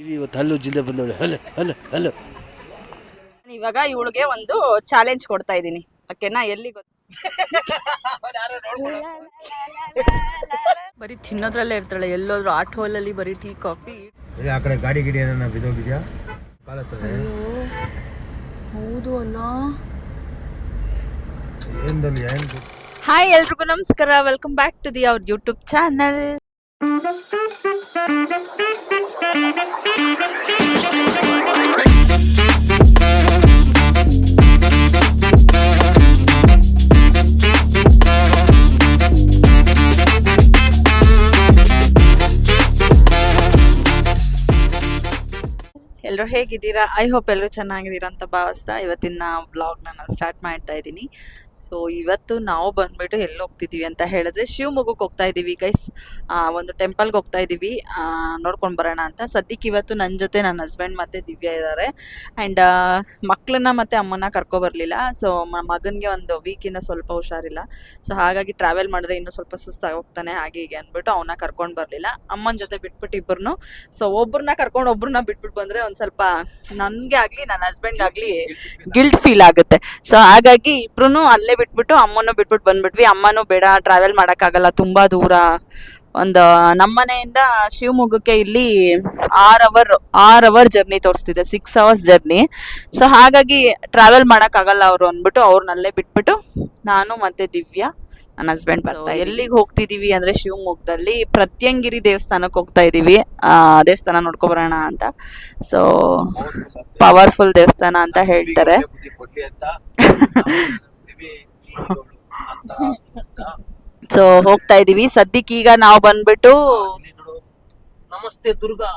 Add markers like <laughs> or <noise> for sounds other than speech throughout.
EV ಇವತ್ತು ಹಲ್ಲು ಜಿಲ್ಲೆ ಬಂದವಳೆ. ಹಲ್ಲು ಹಲ್ಲು ಹಲ್ಲು. ಇವಾಗ ಇವಳಿಗೆ ಒಂದು ಚಾಲೆಂಜ್ ಕೊಡ್ತಾ ಇದ್ದೀನಿ. ಓಕೆನಾ? ಎಲ್ಲಿ ಗೊತ್ತ ಬರೀ ತಿನ್ನೋದ್ರಲ್ಲೇ ಇರ್ತಾಳೆ. ಎಲ್ಲೋದ್ರು ಆಟೋಲಲ್ಲಿ ಬರೀ ಟೀ ಕಾಫಿ. ಆ ಕಡೆ ಗಾಡಿ ಗಿಡಿ ಏನಾರ ಬಿದ್ದೋಗಿದ್ಯಾ? ಕಾಲತ್ತದೆ ಹೌದು ಅಲ್ಲ. ಏನ್ದಲ್ಲಿ ಏನ್ ಹಾಯ್ ಎಲ್ರಿಗೂ ನಮಸ್ಕಾರ. ವೆಲ್ಕಮ್ ಬ್ಯಾಕ್ ಟು ದಿ ಅವ್ರ ಯೂಟ್ಯೂಬ್ ಚಾನಲ್ ಎಲ್ಲರೂ ಹೇಗಿದ್ದೀರಾ? ಐ ಹೋಪ್ ಎಲ್ಲರೂ ಚೆನ್ನಾಗಿದ್ದೀರಾ ಅಂತ ಭಾವಿಸ್ತಾ ಇವತ್ತಿನ ಬ್ಲಾಗ್ನ ನಾನು ಸ್ಟಾರ್ಟ್ ಮಾಡ್ತಾ ಇದ್ದೀನಿ. ಸೊ ಇವತ್ತು ನಾವು ಬಂದ್ಬಿಟ್ಟು ಎಲ್ಲಿ ಹೋಗ್ತಿದ್ದೀವಿ ಅಂತ ಹೇಳಿದ್ರೆ ಶಿವಮೊಗ್ಗಕ್ಕೆ ಹೋಗ್ತಾ ಇದ್ದೀವಿ ಗೈಸ್ ಒಂದು ಟೆಂಪಲ್ಗೆ ಹೋಗ್ತಾ ಇದ್ದೀವಿ ನೋಡ್ಕೊಂಡು ಬರೋಣ ಅಂತ. ಸದ್ಯಕ್ಕೆ ಇವತ್ತು ನನ್ನ ಜೊತೆ ನನ್ನ ಹಸ್ಬೆಂಡ್ ಮತ್ತು ದಿವ್ಯಾ ಇದ್ದಾರೆ ಆ್ಯಂಡ್ ಮಕ್ಕಳನ್ನ ಮತ್ತು ಅಮ್ಮನ ಕರ್ಕೊಬರ್ಲಿಲ್ಲ ಸೊ ಮಗನಿಗೆ ಒಂದು ವೀಕಿಂದ ಸ್ವಲ್ಪ ಹುಷಾರಿಲ್ಲ. ಸೊ ಹಾಗಾಗಿ ಟ್ರಾವೆಲ್ ಮಾಡಿದ್ರೆ ಇನ್ನೂ ಸ್ವಲ್ಪ ಸುಸ್ತಾಗಿ ಹೋಗ್ತಾನೆ ಹಾಗೆ ಹೀಗೆ ಅಂದ್ಬಿಟ್ಟು ಅವನ್ನ ಕರ್ಕೊಂಡು ಬರಲಿಲ್ಲ. ಅಮ್ಮನ ಜೊತೆ ಬಿಟ್ಬಿಟ್ಟು ಇಬ್ಬರನ್ನು ಸೊ ಒಬ್ಬರನ್ನ ಕರ್ಕೊಂಡು ಒಬ್ಬರನ್ನ ಬಿಟ್ಬಿಟ್ಟು ಬಂದರೆ ಒಂದು ಸ್ವಲ್ಪ ನನಗೆ ಆಗಲಿ ನನ್ನ ಹಸ್ಬೆಂಡ್ಗಾಗಲಿ ಗಿಲ್ಟ್ ಫೀಲ್ ಆಗುತ್ತೆ. ಸೊ ಹಾಗಾಗಿ ಇಬ್ರು ಅಲ್ಲೇ ಬಿಟ್ಬಿಟ್ಟು ಅಮ್ಮನೂ ಬಿಟ್ಬಿಟ್ಟು ಬಂದ್ಬಿಟ್ವಿ. ಅಮ್ಮನೂ ಬೇಡ ಟ್ರಾವೆಲ್ ಮಾಡೋಕ್ಕಾಗಲ್ಲ ತುಂಬ ದೂರ. ಒಂದು ನಮ್ಮನೆಯಿಂದ ಶಿವಮೊಗ್ಗಕ್ಕೆ ಇಲ್ಲಿ ಆರ್ ಅವರ್ ಆರ್ ಅವರ್ ಜರ್ನಿ ತೋರಿಸ್ತಿದೆ ಸಿಕ್ಸ್ ಅವರ್ಸ್ ಜರ್ನಿ ಸೊ ಹಾಗಾಗಿ ಟ್ರಾವೆಲ್ ಮಾಡೋಕ್ಕಾಗಲ್ಲ ಅವರು ಅಂದ್ಬಿಟ್ಟು ಅವ್ರನ್ನಲ್ಲೇ ಬಿಟ್ಬಿಟ್ಟು ನಾನು ಮತ್ತೆ ದಿವ್ಯಾ ನನ್ನ ಹಸ್ಬೆಂಡ್ ಬರ್ತಾ ಎಲ್ಲಿಗೆ ಹೋಗ್ತಿದೀವಿ ಅಂದ್ರೆ ಶಿವಮೊಗ್ಗದಲ್ಲಿ ಪ್ರತ್ಯಂಗಿರಿ ದೇವಸ್ಥಾನಕ್ಕೆ ಹೋಗ್ತಾ ಇದೀವಿ. ಆ ದೇವಸ್ಥಾನ ನೋಡ್ಕೊಬರೋಣ ಅಂತ. ಸೊ ಪವರ್ಫುಲ್ ದೇವಸ್ಥಾನ ಅಂತ ಹೇಳ್ತಾರೆ. <laughs> <laughs> ಸೊ ಹೋಗ್ತಾ ಇದೀವಿ. ಸದ್ಯಕ್ಕೆ ಈಗ ನಾವು ಬಂದ್ಬಿಟ್ಟು ನಮಸ್ತೆ ದುರ್ಗಾ.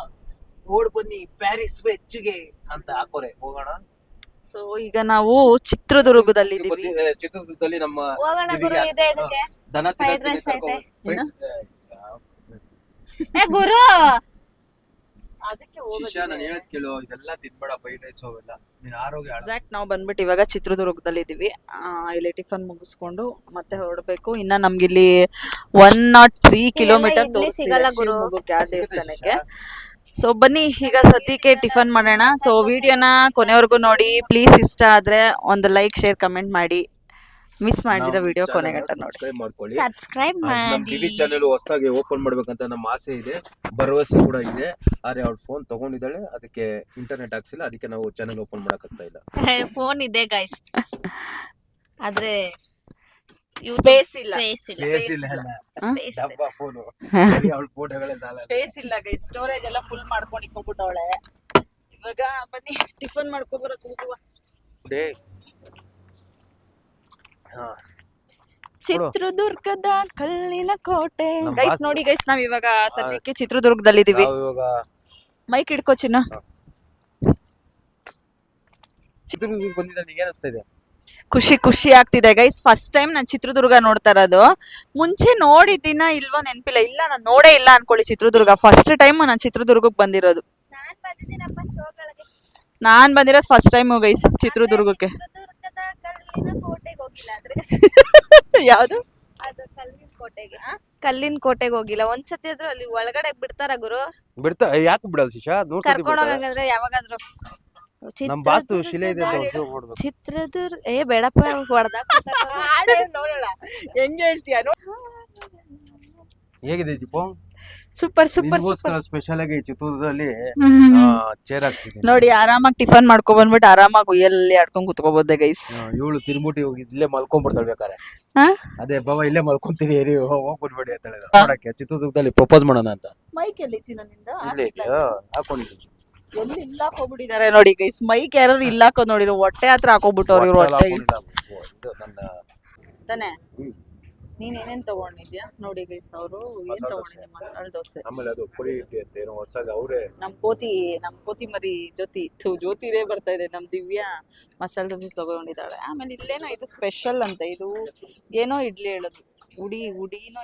ಓಡ್ ಬನ್ನಿ. ಪ್ಯಾರಿಸ್ ಹೆಚ್ಚಿಗೆ ಅಂತ ಹಾಕೋರೆ. ಹೋಗೋಣ. ಸೊ ಈಗ ನಾವು ಚಿತ್ರದುರ್ಗದಲ್ಲಿ ಇದೀವಿ ಚಿತ್ರದುರ್ಗದಲ್ಲಿ ನಮ್ಮ ಗುರು ದನ ಅದಕ್ಕೆ ಶಿಷ್ಯ ನಾನು ಹೇಳದ್ ಕೇಳು ಇದೆಲ್ಲ ತಿನ್ಬೇಡ ಫ್ರೈಡ್ ರೈಸ್ ಅವೆಲ್ಲ. ನೀನ್ ಆರೋಗ್ಯ ಹಾಳ್- ಎಕ್ಸಾಕ್ಟ್ ನಾವು ಬಂದ್ಬಿಟ್ಟು ಇವಾಗ ಚಿತ್ರದುರ್ಗದಲ್ಲಿ ಇದೀವಿ. ಆ, ಇಲ್ಲಿ ಟಿಫನ್ ಮುಗಿಸ್ಕೊಂಡು ಮತ್ತೆ ಹೊರಡಬೇಕು. ಇನ್ನ ನಮ್ಗೆ ಇಲ್ಲಿ one not three kilometre idli ಸಿಗಲ್ಲ ಗುರು. ದೇವಸ್ಥಾನಕ್ಕೆ. ಸೊ ಬನ್ನಿ ಈಗ ಸದ್ಯಕ್ಕೆ ಟಿಫನ್ ಮಾಡೋಣ. ಸೊ ವಿಡಿಯೋನ ಕೊನೆವರೆಗೂ ನೋಡಿ. ಪ್ಲೀಸ್ ಇಷ್ಟ ಆದ್ರೆ ಒಂದು ಲೈಕ್ ಶೇರ್ ಕಮೆಂಟ್ ಮಾಡಿ. ಮಿಸ್ ಮಾಡಿದಿರ ವಿಡಿಯೋ channel ಕೊನೆ ನ ಗಂಟ ನೋಡಿ. subscribe ಮಾಡ್ಕೊಳ್ಳಿ. ಸಬ್ಸ್ಕ್ರೈಬ್ ಮಾಡಿ. ಟಿವಿ ಚಾನೆಲ್ ಹೊಸದಾಗಿ ಓಪನ್ ಮಾಡ್ಬೇಕಂತ ನಮ್ಮ ಆಸೆ ಇದೆ. ಭರವಸೆ ಕೂಡ ಇದೆ. ಆದ್ರೆ ಅವ್ಳ ಫೋನ್ ತಗೊಂಡಿದ್ದಾಳೆ. ಅದಕ್ಕೆ ಇಂಟರ್ನೆಟ್ ಹಾಕ್ಸಿಲ್ಲ. ಅದಕ್ಕೆ ನಾವು ಚಾನೆಲ್ ಓಪನ್ ಮಾಡಕ್ಕಾಗ್ತಾ ಇಲ್ಲ. ಫೋನ್ ಇದೆ ಗೈಸ್ ಆದ್ರೆ ಸ್ಪೇಸ್ ಇಲ್ಲ. ಸ್ಪೇಸ್ ಇಲ್ಲ. Space ಇಲ್ಲ Space ಇಲ್ಲ. ಡಬ್ಬ ಫೋನು ಅವಳ ಫೋಟೋಗಳೇ ಸಾಲ ಸ್ಪೇಸ್ ಇಲ್ಲ ಗೈಸ್ ಸ್ಟೋರೇಜ್ ಎಲ್ಲ ಫುಲ್ ಮಾಡ್ಕೊಂಡು ಇಟ್ಕೊಂಡ್ಬಿಟ್ಟವಳೆ. ಇವಾಗ ಬನ್ನಿ ಟಿಫನ್ ಮಾಡ್ಕೊಬರಕ್ ಹೋಗುವ. ಡೇ ಚಿತ್ರದುರ್ಗದ ಕಲ್ಲಿನ ಕೋಟೆ. ನಮ್ ಗೈಸ್ ನೋಡಿ ಗೈಸ್ ನಾವ್ ಇವಾಗ ಸದ್ಯಕ್ಕೆ ಚಿತ್ರದುರ್ಗದಲ್ಲಿ ಇದೀವಿ ನಾವು ಇವಾಗ ಮೈಕ್ ಹಿಡ್ಕೋ ಚಿನ್ನ. ಚಿತ್ರದುರ್ಗಕ್ಕೆ ಬಂದಿದ್ದ ನಿಂಗೆ ಅನಿಸ್ತಾ ಇದೆ ಖುಷಿ ಖುಷಿ ಆಗ್ತಿದೆ ಗೈಸ್ ಫಸ್ಟ್ ಟೈಮ್ ನಾನ್ ಚಿತ್ರದುರ್ಗ ನೋಡ್ತಾ ಇರೋದು. ಮುಂಚೆ ನೋಡಿದ್ದೀನ ಇಲ್ವಾ ನೆನಪಿಲ್ಲ. ಇಲ್ಲ ನಾನು ನೋಡೇ ಇಲ್ಲ ಅನ್ಕೊಳ್ಳಿ ಚಿತ್ರದುರ್ಗ. ಫಸ್ಟ್ ಟೈಮ್ ನಾನು ಚಿತ್ರದುರ್ಗಕ್ಕೆ ಬಂದಿರೋದು. ನಾನ್ ಬಂದಿದ್ದೀನಪ್ಪ ಶೋಗಳಿಗೆ. ನಾನ್ ಬಂದಿರೋದು ಫಸ್ಟ್ ಟೈಮ್ ಗೈಸ್ ಚಿತ್ರದುರ್ಗಕ್ಕೆ. ಕೋಟೆಗೆ ಹೋಗಿಲ್ಲ ಆದ್ರೆ. <laughs> ಯಾವ್ದು? ಅದು ಕಲ್ಲಿನ ಕೋಟೆಗೆ. ಕಲ್ಲಿನ ಕೋಟೆಗೆ ಹೋಗಿಲ್ಲ. ಒಂದ್ಸತಿ ಆದ್ರೂ ಅಲ್ಲಿ ಒಳಗಡೆ ಬಿಡ್ತಾರ ಗುರು? ಬಿಡ್ತಾ ಯಾಕೆ ಬಿಡಲ್ಲ ಶಿಶಾ ಕರ್ಕೊಂಡ್ ಹೋಗಂಗಂದ್ರೆ ಯಾವಾಗಾದ್ರೂ. ನಮ್ ಬಾಸ್ತು ಶಿಲೆ ಇದೆ ಅಂತ ಒಂದ್ಸಲ ನೋಡ್ಬೇಕು. ಚಿತ್ರದುರ್ಗ ಏ ಬೇಡಪ್ಪ ಹೊಡೆದ <laughs> ನೋಡೋಣ. ಹೆಂಗೆ ಹೇಳ್ತೀಯ? ಹೇಗಿದೆ Deepu? Super super super special ಆಗಿ ಚಿತ್ರದಲ್ಲಿ ಚೇರ್ ಹಾಕ್ಸಿದ್ದೀನಿ. ನೋಡಿ ಆರಾಮಾಗಿ ಟಿಫನ್ ಮಾಡ್ಕೊ ಬಂದ್ಬಿಟ್ಟು ಆರಾಮಾಗಿ ಉಯ್ಯಲ್ಲಿ ಆಡ್ಕೊಂಡ್ ಕುತ್ಕೋಬೋದೆ ಗೈಸ್ ಇವಳು ತಿರ್ಬಿಟ್ಟು ಹೋಗಿ ಇಲ್ಲೇ ಮಲ್ಕೊಂಡ್ಬಿಡ್ತಾಳೆ ಬೇಕಾರೆ? ಅದೇ ಬಾಬಾ ಇಲ್ಲೇ ಮಲ್ಕೊಂತೀನಿ ಏರಿ ಹೋಗ್ಬಿಡ್ಬೇಡಿ ಅಂತ ಹೇಳಿದ ಮಾಡಕ್ಕೆ ಚಿತ್ರದುರ್ಗದಲ್ಲಿ ಪ್ರಪೋಸ್ ಮಾಡೋಣ ಅಂತ. ಮೈಕ್ ಎಲ್ಲಿ ಚಿನ್ನನಿಂದ ಇಲ್ಲೇ ಹಾಕೊಂಡಿದ್ದೀನಿ ಎಲ್ಲಿ ಇಲ್ಲಾಕ್ ಹೋಗ್ಬಿಟ್ಟಿದ್ದಾರೆ ನೋಡಿ ಗೈಸ್ ಮೈಕ್ ಯಾರು ಇಲ್ಲಾಕೋ ನೋಡಿರೋ ಹೊಟ್ಟೆ ಹತ್ರ ಹಾಕೋಬಿಟ್ಟವ್ರು ಇವ್ರು ಹೊಟ್ಟೆ ತಾನೆ. ನೀನ್ ಏನೇನ್ ತಗೊಂಡಿದ್ಯಾ? ನೋಡಿ ಗೈಸ್ ಅವರು ಏನ್ ತಗೊಂಡಿದ್ದೆ ಮಸಾಲ ದೋಸೆ. ಆಮೇಲೆ ಅದು ಪುಡಿ ಇಡ್ಲಿ ಅಂತ ಏನೋ ಹೊಸಾಗ ಅವರೇ. ನಮ್ ಕೋತಿ ನಮ್ ಕೋತಿ ಮರಿ ಜ್ಯೋತಿ ಥು ಬರ್ತಾ ಇದೆ ನಮ್ ದಿವ್ಯಾ ಮಸಾಲ ದೋಸೆ ತಗೊಂಡಿದ್ದಾಳೆ. ಆಮೇಲೆ ಇಲ್ಲೇನೋ ಇದು ಸ್ಪೆಷಲ್ ಅಂತ ಇದು ಏನೋ ಇಡ್ಲಿ ಹೇಳೋದು. ಉಡಿ ಉಡಿನೋ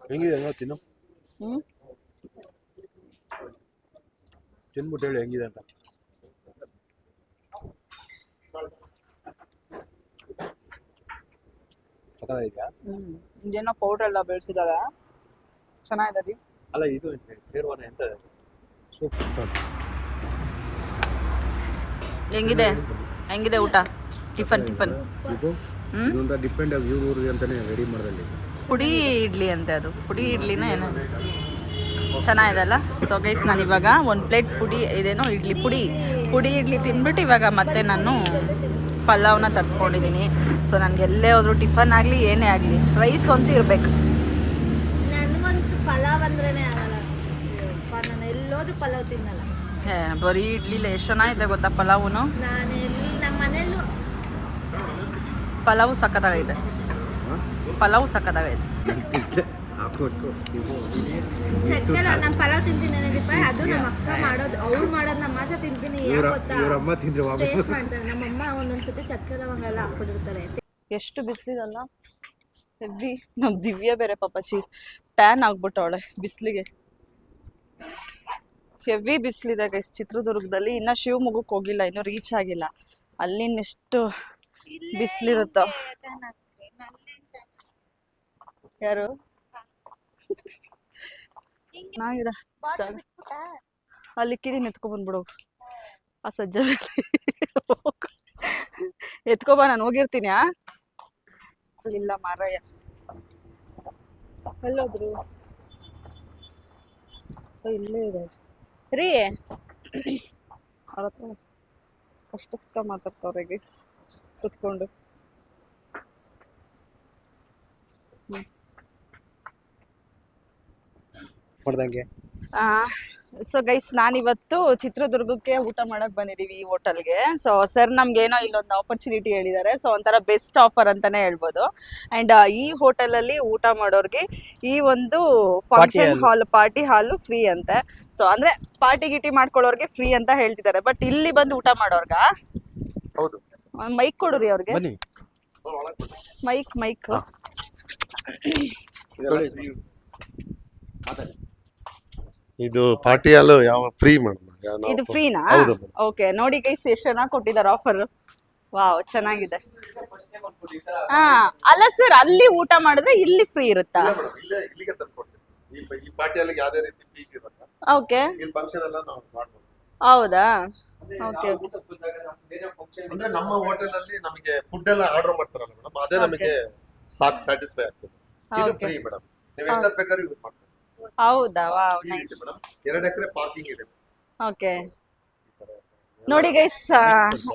ಹೆಂಗಿದೆ ಏನೋ ತಿನ್ನು? ಹ್ಮ್? ತಿನ್ಬಿಟ್ಟು ಹೇಳಿ ಹೆಂಗಿದೆ ಅಂತ. ಇದೇನೋ ಪೌಡರ್ ಎಲ್ಲ ಬೆಳೆಸಿದಾಳೆ ಚೆನ್ನಾಗಿದೆ ಅಲ್ಲ ಇದು ಸೇರ್ವಾನೆ ಅಂತ ಸೂಪರ್ ಹೆಂಗಿದೆ? ಹೆಂಗಿದೆ ಊಟ? Tiffin tiffin. ಇದು ಹ್ಮ್? ಇದೊಂದು ಡಿಪೆಂಡ್ ಇವ್ರ ಊರಿಗೆ ಅಂತಾನೆ ರೆಡಿ ಮಾಡಿದಲ್ಲಿ. ಪುಡಿ ಇಡ್ಲಿ ಅಂತೆ ಅದು. ಪುಡಿ ಇಡ್ಲಿನ ಏನೋ? ಚೆನ್ನಾಗಿದಲ್ಲ ಸೊ ಗೈಸ್ ನಾನು ಇವಾಗ ಒಂದು ಪ್ಲೇಟ್ ಪುಡಿ ಇದೇನೋ ಇಡ್ಲಿ ಪುಡಿ. ಪುಡಿ ಇಡ್ಲಿ ತಿಂದ್ಬಿಟ್ಟು ಇವಾಗ ಮತ್ತೆ ನಾನು ಪಲಾವ್ನ ತರಿಸ್ಕೊಂಡಿದ್ದೀನಿ ಸೊ ನನಗೆ ಎಲ್ಲೇ ಹೋದರೂ ಟಿಫನ್ ಆಗಲಿ ಏನೇ ಆಗಲಿ ರೈಸ್ ಅಂತೂ ಇರಬೇಕು. ನನ್ಗಂತೂ ಪಲಾವ್ ಆಗಲ್ಲ ನಾನು ಎಲ್ಲೋದ್ರೂ ಪಲಾವ್ ತಿನ್ನಲ್ಲ. ಹೇ ಬರೀ ಇಡ್ಲಿಲ್ಲ ಎಷ್ಟು ಚೆನ್ನಾಗಿದೆ ಗೊತ್ತಾ ಪಲಾವುನು? ನಾನು ಎಲ್ಲಿ ನಮ್ಮ ಮನೇಲೂ ಪಲಾವು ಸಕ್ಕತ್ತಾಗೈತೆ ಪಲಾವು ಸಕ್ಕತ್ತಾಗೈತೆ ಚಕ್ಕೆ ನಾನು ಪಲಾವ್ ತಿಂತೀನಿ ನನಗೆ ಅದು ನಮ್ಮ ಅಕ್ಕ ಮಾಡೋದು. ಅವ್ರು ನಮ್ಮ ಮಾತ್ರ ತಿಂತೀನಿ ಯಾಕ್ ಇವ್ರ ಗೊತ್ತಾ? ಇವ್ರ ಅಮ್ಮ ತಿಂದ್ರೆ ಟೇಸ್ಟ್ ಮಾಡ್ತಾರೆ. ನಮ್ಮಮ್ಮ ಒಂದೊಂದ್ಸತಿ ಚಕ್ಕೆ ಲವಂಗ ಎಲ್ಲ ಹಾಕ್ಬಿಟ್ಟಿರ್ತಾರೆ. ಎಷ್ಟು ಬಿಸಿಲಿದಲ್ಲ ಹೆವಿ. ನಮ್ಮ ದಿವ್ಯ ಬೇರೆ ಪಾಪಚಿ ಟ್ಯಾನ್ ಆಗ್ಬಿಟ್ಟವಳೆ ಬಿಸಿಲಿಗೆ. ಹೆವಿ ಬಿಸಿಲಿದೆ ಗೈಸ್ ಚಿತ್ರದುರ್ಗದಲ್ಲಿ ಇನ್ನ ಶಿವಮೊಗ್ಗಕ್ಕೆ ಹೋಗಿಲ್ಲ ಇನ್ನೂ ರೀಚ್ ಆಗಿಲ್ಲ. ಅಲ್ಲಿನೆಷ್ಟು ಬಿಸಿಲಿರುತ್ತೋ. ಯಾರು? ಚೆನ್ನಾಗಿದೆ. ಜಾಗ. ಅಲ್ಲಿ ಕಿರಿ ಎತ್ಕೊ ಬಂದ್ಬಿಡು. ಆ ಸಜ್ಜ ಎತ್ಕೊಬಾ ನಾನು ಹೋಗಿರ್ತೀನಿ ಆ? ಇಲ್ಲ ಮಾರಯ್ಯ ಎಲ್ಲೋದ್ರಿ? ಓ, ಇಲ್ಲೇ ಇದೆ. ರೀ! ಅವ್ರ ಹತ್ರ ಕಷ್ಟ ಸುಖ ಮಾತಾಡ್ತಾವ್ರಿಗೆ ಗೈಸ್ ಕುತ್ಕೊಂಡು. ಮಾಡ್ದಂಗೆ? ಸೊ ಗೈಸ್ ನಾನಿವತ್ತು ಚಿತ್ರದುರ್ಗಕ್ಕೆ ಊಟ ಮಾಡಕ್ ಬಂದಿದೀವಿ ಈ ಹೋಟೆಲ್ಗೆ. ಸೊ ಸರ್ ನಮ್ಗೇನೋ ಏನೋ ಇಲ್ಲೊಂದು ಆಪರ್ಚುನಿಟಿ ಹೇಳಿದ್ದಾರೆ ಸೊ ಒಂಥರ ಬೆಸ್ಟ್ ಆಫರ್ ಅಂತಾನೆ ಹೇಳ್ಬೋದು. ಅಂಡ್ ಈ ಹೋಟೆಲ್ ಅಲ್ಲಿ ಊಟ ಮಾಡೋರ್ಗೆ ಈ ಒಂದು function hall. Party hall free ಅಂತೆ. ಸೊ ಅಂದ್ರೆ ಪಾರ್ಟಿ ಗಿಟಿ ಮಾಡ್ಕೊಳ್ಳೋರ್ಗೆ ಫ್ರೀ ಅಂತ ಹೇಳ್ತಿದ್ದಾರೆ ಬಟ್ ಇಲ್ಲಿ ಬಂದು ಊಟ ಮಾಡೋರ್ಗ? ಹೌದು. ಮೈಕ್ ಕೊಡ್ರಿ ಅವ್ರಿಗೆ. ಮೈಕ್ ಮೈಕ್ ಇದು ಪಾರ್ಟಿ ಹಾಲು ಯಾವ ಫ್ರೀ ಮೇಡಮ್ ಇದು ಫ್ರೀನಾ ಹೌದು madam. ಓಕೆ ನೋಡಿ ಗೈಸ್ ಎಷ್ಟು ಚೆನ್ನಾಗಿ ಕೊಟ್ಟಿದ್ದಾರೆ ಆಫರ್ ವಾವ್ ಚೆನ್ನಾಗಿದೆ. ಹಾ ಅಲ್ಲ ಸರ್ ಅಲ್ಲಿ ಊಟ ಮಾಡಿದ್ರೆ ಇಲ್ಲಿ ಫ್ರೀ ಇರುತ್ತಾ? ಇಲ್ಲೇ ಇಲ್ಲಿಗೆ ತಂದ್ಕೊಡ್ತೀವಿ. ಈ ಪ- ಈ ಪಾರ್ಟಿ ಯಾವುದೇ ರೀತಿ ಫೀಸ್ ಇರಲ್ಲ. ಓಕೆ ಇಲ್ಲಿ ಫಂಕ್ಷನ್ ಎಲ್ಲ ನಾವು ಮಾಡ್ಬೋದು. ಹೌದಾ? ಓಕೆ ಅಂದ್ರೆ ನಮ್ಮ ಹೋಟೆಲ್ ಅಲ್ಲಿ ನಮಗೆ ಫುಡ್ ಎಲ್ಲ ಆರ್ಡರ್ ಮಾಡ್ತಾರಲ್ಲ ಮೇಡಮ್ ಅದೇ. ನಮಗೆ ಸಾಕ್ ಸ್ಯಾಟಿಸ್ಫೈ ಆಗ್ತದೆ. ಇದು Okay. ಫ್ರೀ ಮೇಡಮ್ ನೀವು ಎಷ್ಟು ಬೇಕಾದ್ರೂ ಯೂಸ್ ಮಾಡ್ತೀವಿ ಹೌದಾ? ವಾವ್ ನೈಸ್ ಎರಡು ಎಕರೆ ಪಾರ್ಕಿಂಗ್ ಇದೆ. ಓಕೆ ನೋಡಿ ಗೈಸ್